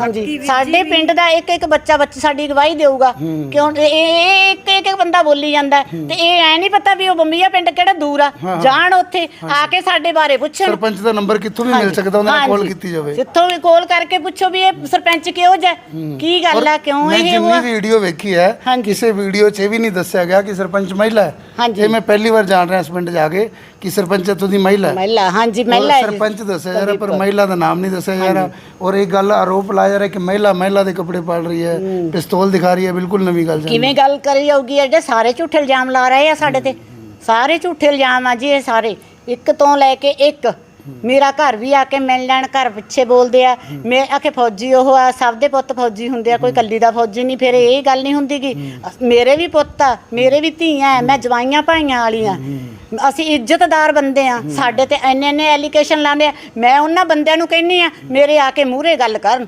ਹਾਂਜੀ। ਸਾਡੇ ਪਿੰਡ ਦਾ ਇੱਕ ਇੱਕ ਬੱਚਾ ਬੱਚੀ ਸਾਡੀ ਗਵਾਹੀ ਦੇਊਗਾ। ਕਿਉਂ? ਇਹ ਇਹ ਇੱਕ ਇੱਕ ਬੰਦਾ ਬੋਲੀ ਜਾਂਦਾ ਹੈ, ਤੇ ਇਹ ਐ ਨਹੀਂ ਪਤਾ ਵੀ ਉਹ ਬੰਬੀਆ ਪਿੰਡ ਕਿਹੜਾ ਦੂਰ ਆ। ਜਾਣ ਉੱਥੇ ਆ ਕੇ ਸਾਡੇ ਬਾਰੇ ਪੁੱਛਣ। ਸਰਪੰਚ ਦਾ ਨੰਬਰ ਕਿੱਥੋਂ ਵੀ ਮਿਲ ਸਕਦਾ ਉਹਨਾਂ ਨਾਲ ਕਾਲ। ਕੀਤੀ ਜਾਵੇ। ਜਿੱਥੋਂ ਵੀ ਕਾਲ ਕਰਕੇ ਪੁੱਛੋ ਵੀ ਇਹ ਸਰਪੰਚ ਕਿਹੋ ਜਿਹਾ? ਕੀ ਗੱਲ ਆ ਕਿਉਂ ਮੈਂ ਇਹ ਜਿੰਨੀ ਵੀਡੀਓ ਵੇਖੀ ਹੈ ਕਿਸੇ ਵੀਡੀਓ 'ਚ ਇਹ ਵੀ ਨਹੀਂ ਦੱਸਿਆ ਗਿਆ ਕਿ ਸਰਪੰਚ ਮਹਿਲਾ ਹੈ। ਇਹ ਮੈਂ ਪਹਿਲੀ ਵਾਰ ਜਾਣ ਰਿਹਾ ਇਸ ਪਿੰਡ ਜਾ ਕੇ ਕਿ ਸਰਪੰਚ ਇੱਥੋਂ ਦੀ ਮਹਿਲਾ ਹੈ। ਮਹਿਲਾ ਹਾਂਜੀ ਮਹਿਲਾ ਹੈ। ਸਰਪੰਚ ਦੱਸਿਆ ਜਾ ਰਿਹਾ ਪਰ ਮਹਿਲਾ ਦਾ ਨਾਮ ਨਹੀਂ ਦੱਸਿਆ ਜਾ ਰਿਹਾ। ਔਰ ਇਹ ਗੱਲ ਆਰੋਪ ਲਾਇਆ ਜਾ ਰਿਹਾ ਕਿ ਮਹਿਲਾ ਮਹਿਲਾ ਦੇ ਕੱਪੜੇ ਪਾੜ ਰਹੀ ਹੈ ਪਿਸਤੌਲ ਦਿਖਾ ਰਹੀ ਹੈ ਬਿਲਕੁਲ ਨਵੀਂ ਗੱਲ ਜਾਣੀ। ਕਿਵੇਂ ਗੱਲ ਕਰੀ ਜਾਊਗੀ ਜਿਹੜੇ ਸਾਰੇ ਝੂਠੇ ਇਲਜ਼ਾਮ ਲਾ ਰਹੇ ਆ ਸਾਡੇ ਤੇ। ਸਾਰੇ ਝੂਠੇ ਇਲਜ਼ਾਮ ਆ ਜੀ ਇਹ ਸਾਰੇ। ਇੱਕ ਤੋਂ ਲੈ ਕੇ ਇੱਕ। ਮੇਰਾ ਘਰ ਵੀ ਆ ਕੇ ਮਿਲ ਲੈਣ ਘਰ ਪਿੱਛੇ ਬੋਲਦੇ ਆ। ਮੈਂ ਆਖੇ ਫੌਜੀ ਉਹ ਆ ਸਭ ਦੇ ਪੁੱਤ ਫੌਜੀ ਹੁੰਦੇ ਆ ਕੋਈ ਕੱਲੀ ਦਾ ਫੌਜੀ ਨਹੀਂ ਫਿਰ ਇਹ ਗੱਲ ਨਹੀਂ ਹੁੰਦੀਗੀ ਮੇਰੇ ਵੀ ਪੁੱਤ ਆ ਮੇਰੇ ਵੀ ਧੀਆਂ ਮੈਂ ਜਵਾਈਆਂ ਭਾਈਆਂ ਵਾਲੀਆਂ। ਅਸੀਂ ਇੱਜ਼ਤਦਾਰ ਬੰਦੇ ਆ ਸਾਡੇ ਤੇ ਐਨੇ ਐਨੇ ਐਲੀਗੇਸ਼ਨ ਲਾਉਂਦੇ ਆ। ਮੈਂ ਉਹਨਾਂ ਬੰਦਿਆਂ ਨੂੰ ਕਹਿੰਨੀ ਆ ਮੇਰੇ ਆ ਕੇ ਮੂਹਰੇ ਗੱਲ ਕਰਨ।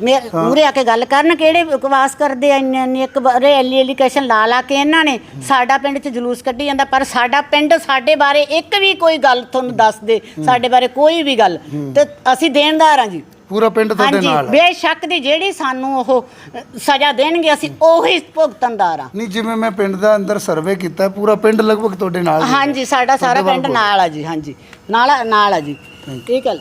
ਮੇਰੇ ਮੂਰੇ ਆ ਕੇ ਗੱਲ ਕਰਨ ਕਿਹੜੇ ਬਕਵਾਸ ਕਰਦੇ ਆ ਇੰਨੇ ਇੰਨੇ ਇੱਕ ਬਾਰੇ ਐਲੀਗੇਸ਼ਨ ਲਾ ਲਾ ਕੇ ਇਹਨਾਂ ਨੇ ਸਾਡਾ ਪਿੰਡ 'ਚ ਜਲੂਸ ਕੱਢੀ ਜਾਂਦਾ ਪਰ ਸਾਡਾ ਪਿੰਡ ਸਾਡੇ ਬਾਰੇ ਇੱਕ ਵੀ ਕੋਈ ਗੱਲ ਤੁਹਾਨੂੰ ਦੱਸ ਦੇ ਸਾਡੇ ਬਾਰੇ ਕੋਈ ਵੀ ਗੱਲ। ਤੇ ਅਸੀਂ ਦੇਣਦਾਰ ਆ ਜੀ। ਪੂਰਾ ਪਿੰਡ ਤੁਹਾਡੇ ਹਾਂਜੀ ਨਾਲ ਹੈ ਬੇਸ਼ੱਕ ਦੀ ਜਿਹੜੀ ਸਾਨੂੰ ਉਹ ਸਜ਼ਾ ਦੇਣਗੇ ਅਸੀਂ ਉਹੀ ਭੁਗਤਣਦਾਰ ਆ ਨਹੀਂ ਜਿਵੇਂ ਮੈਂ ਪਿੰਡ ਦਾ ਅੰਦਰ ਸਰਵੇ ਕੀਤਾ ਪੂਰਾ ਪਿੰਡ ਲਗਭਗ ਤੁਹਾਡੇ ਨਾਲ। ਹਾਂਜੀ ਸਾਡਾ ਸਾਰਾ ਪਿੰਡ। ਨਾਲ ਆ ਜੀ ਹਾਂਜੀ। ਨਾਲ ਨਾਲ ਆ ਜੀ। ਠੀਕ ਹੈ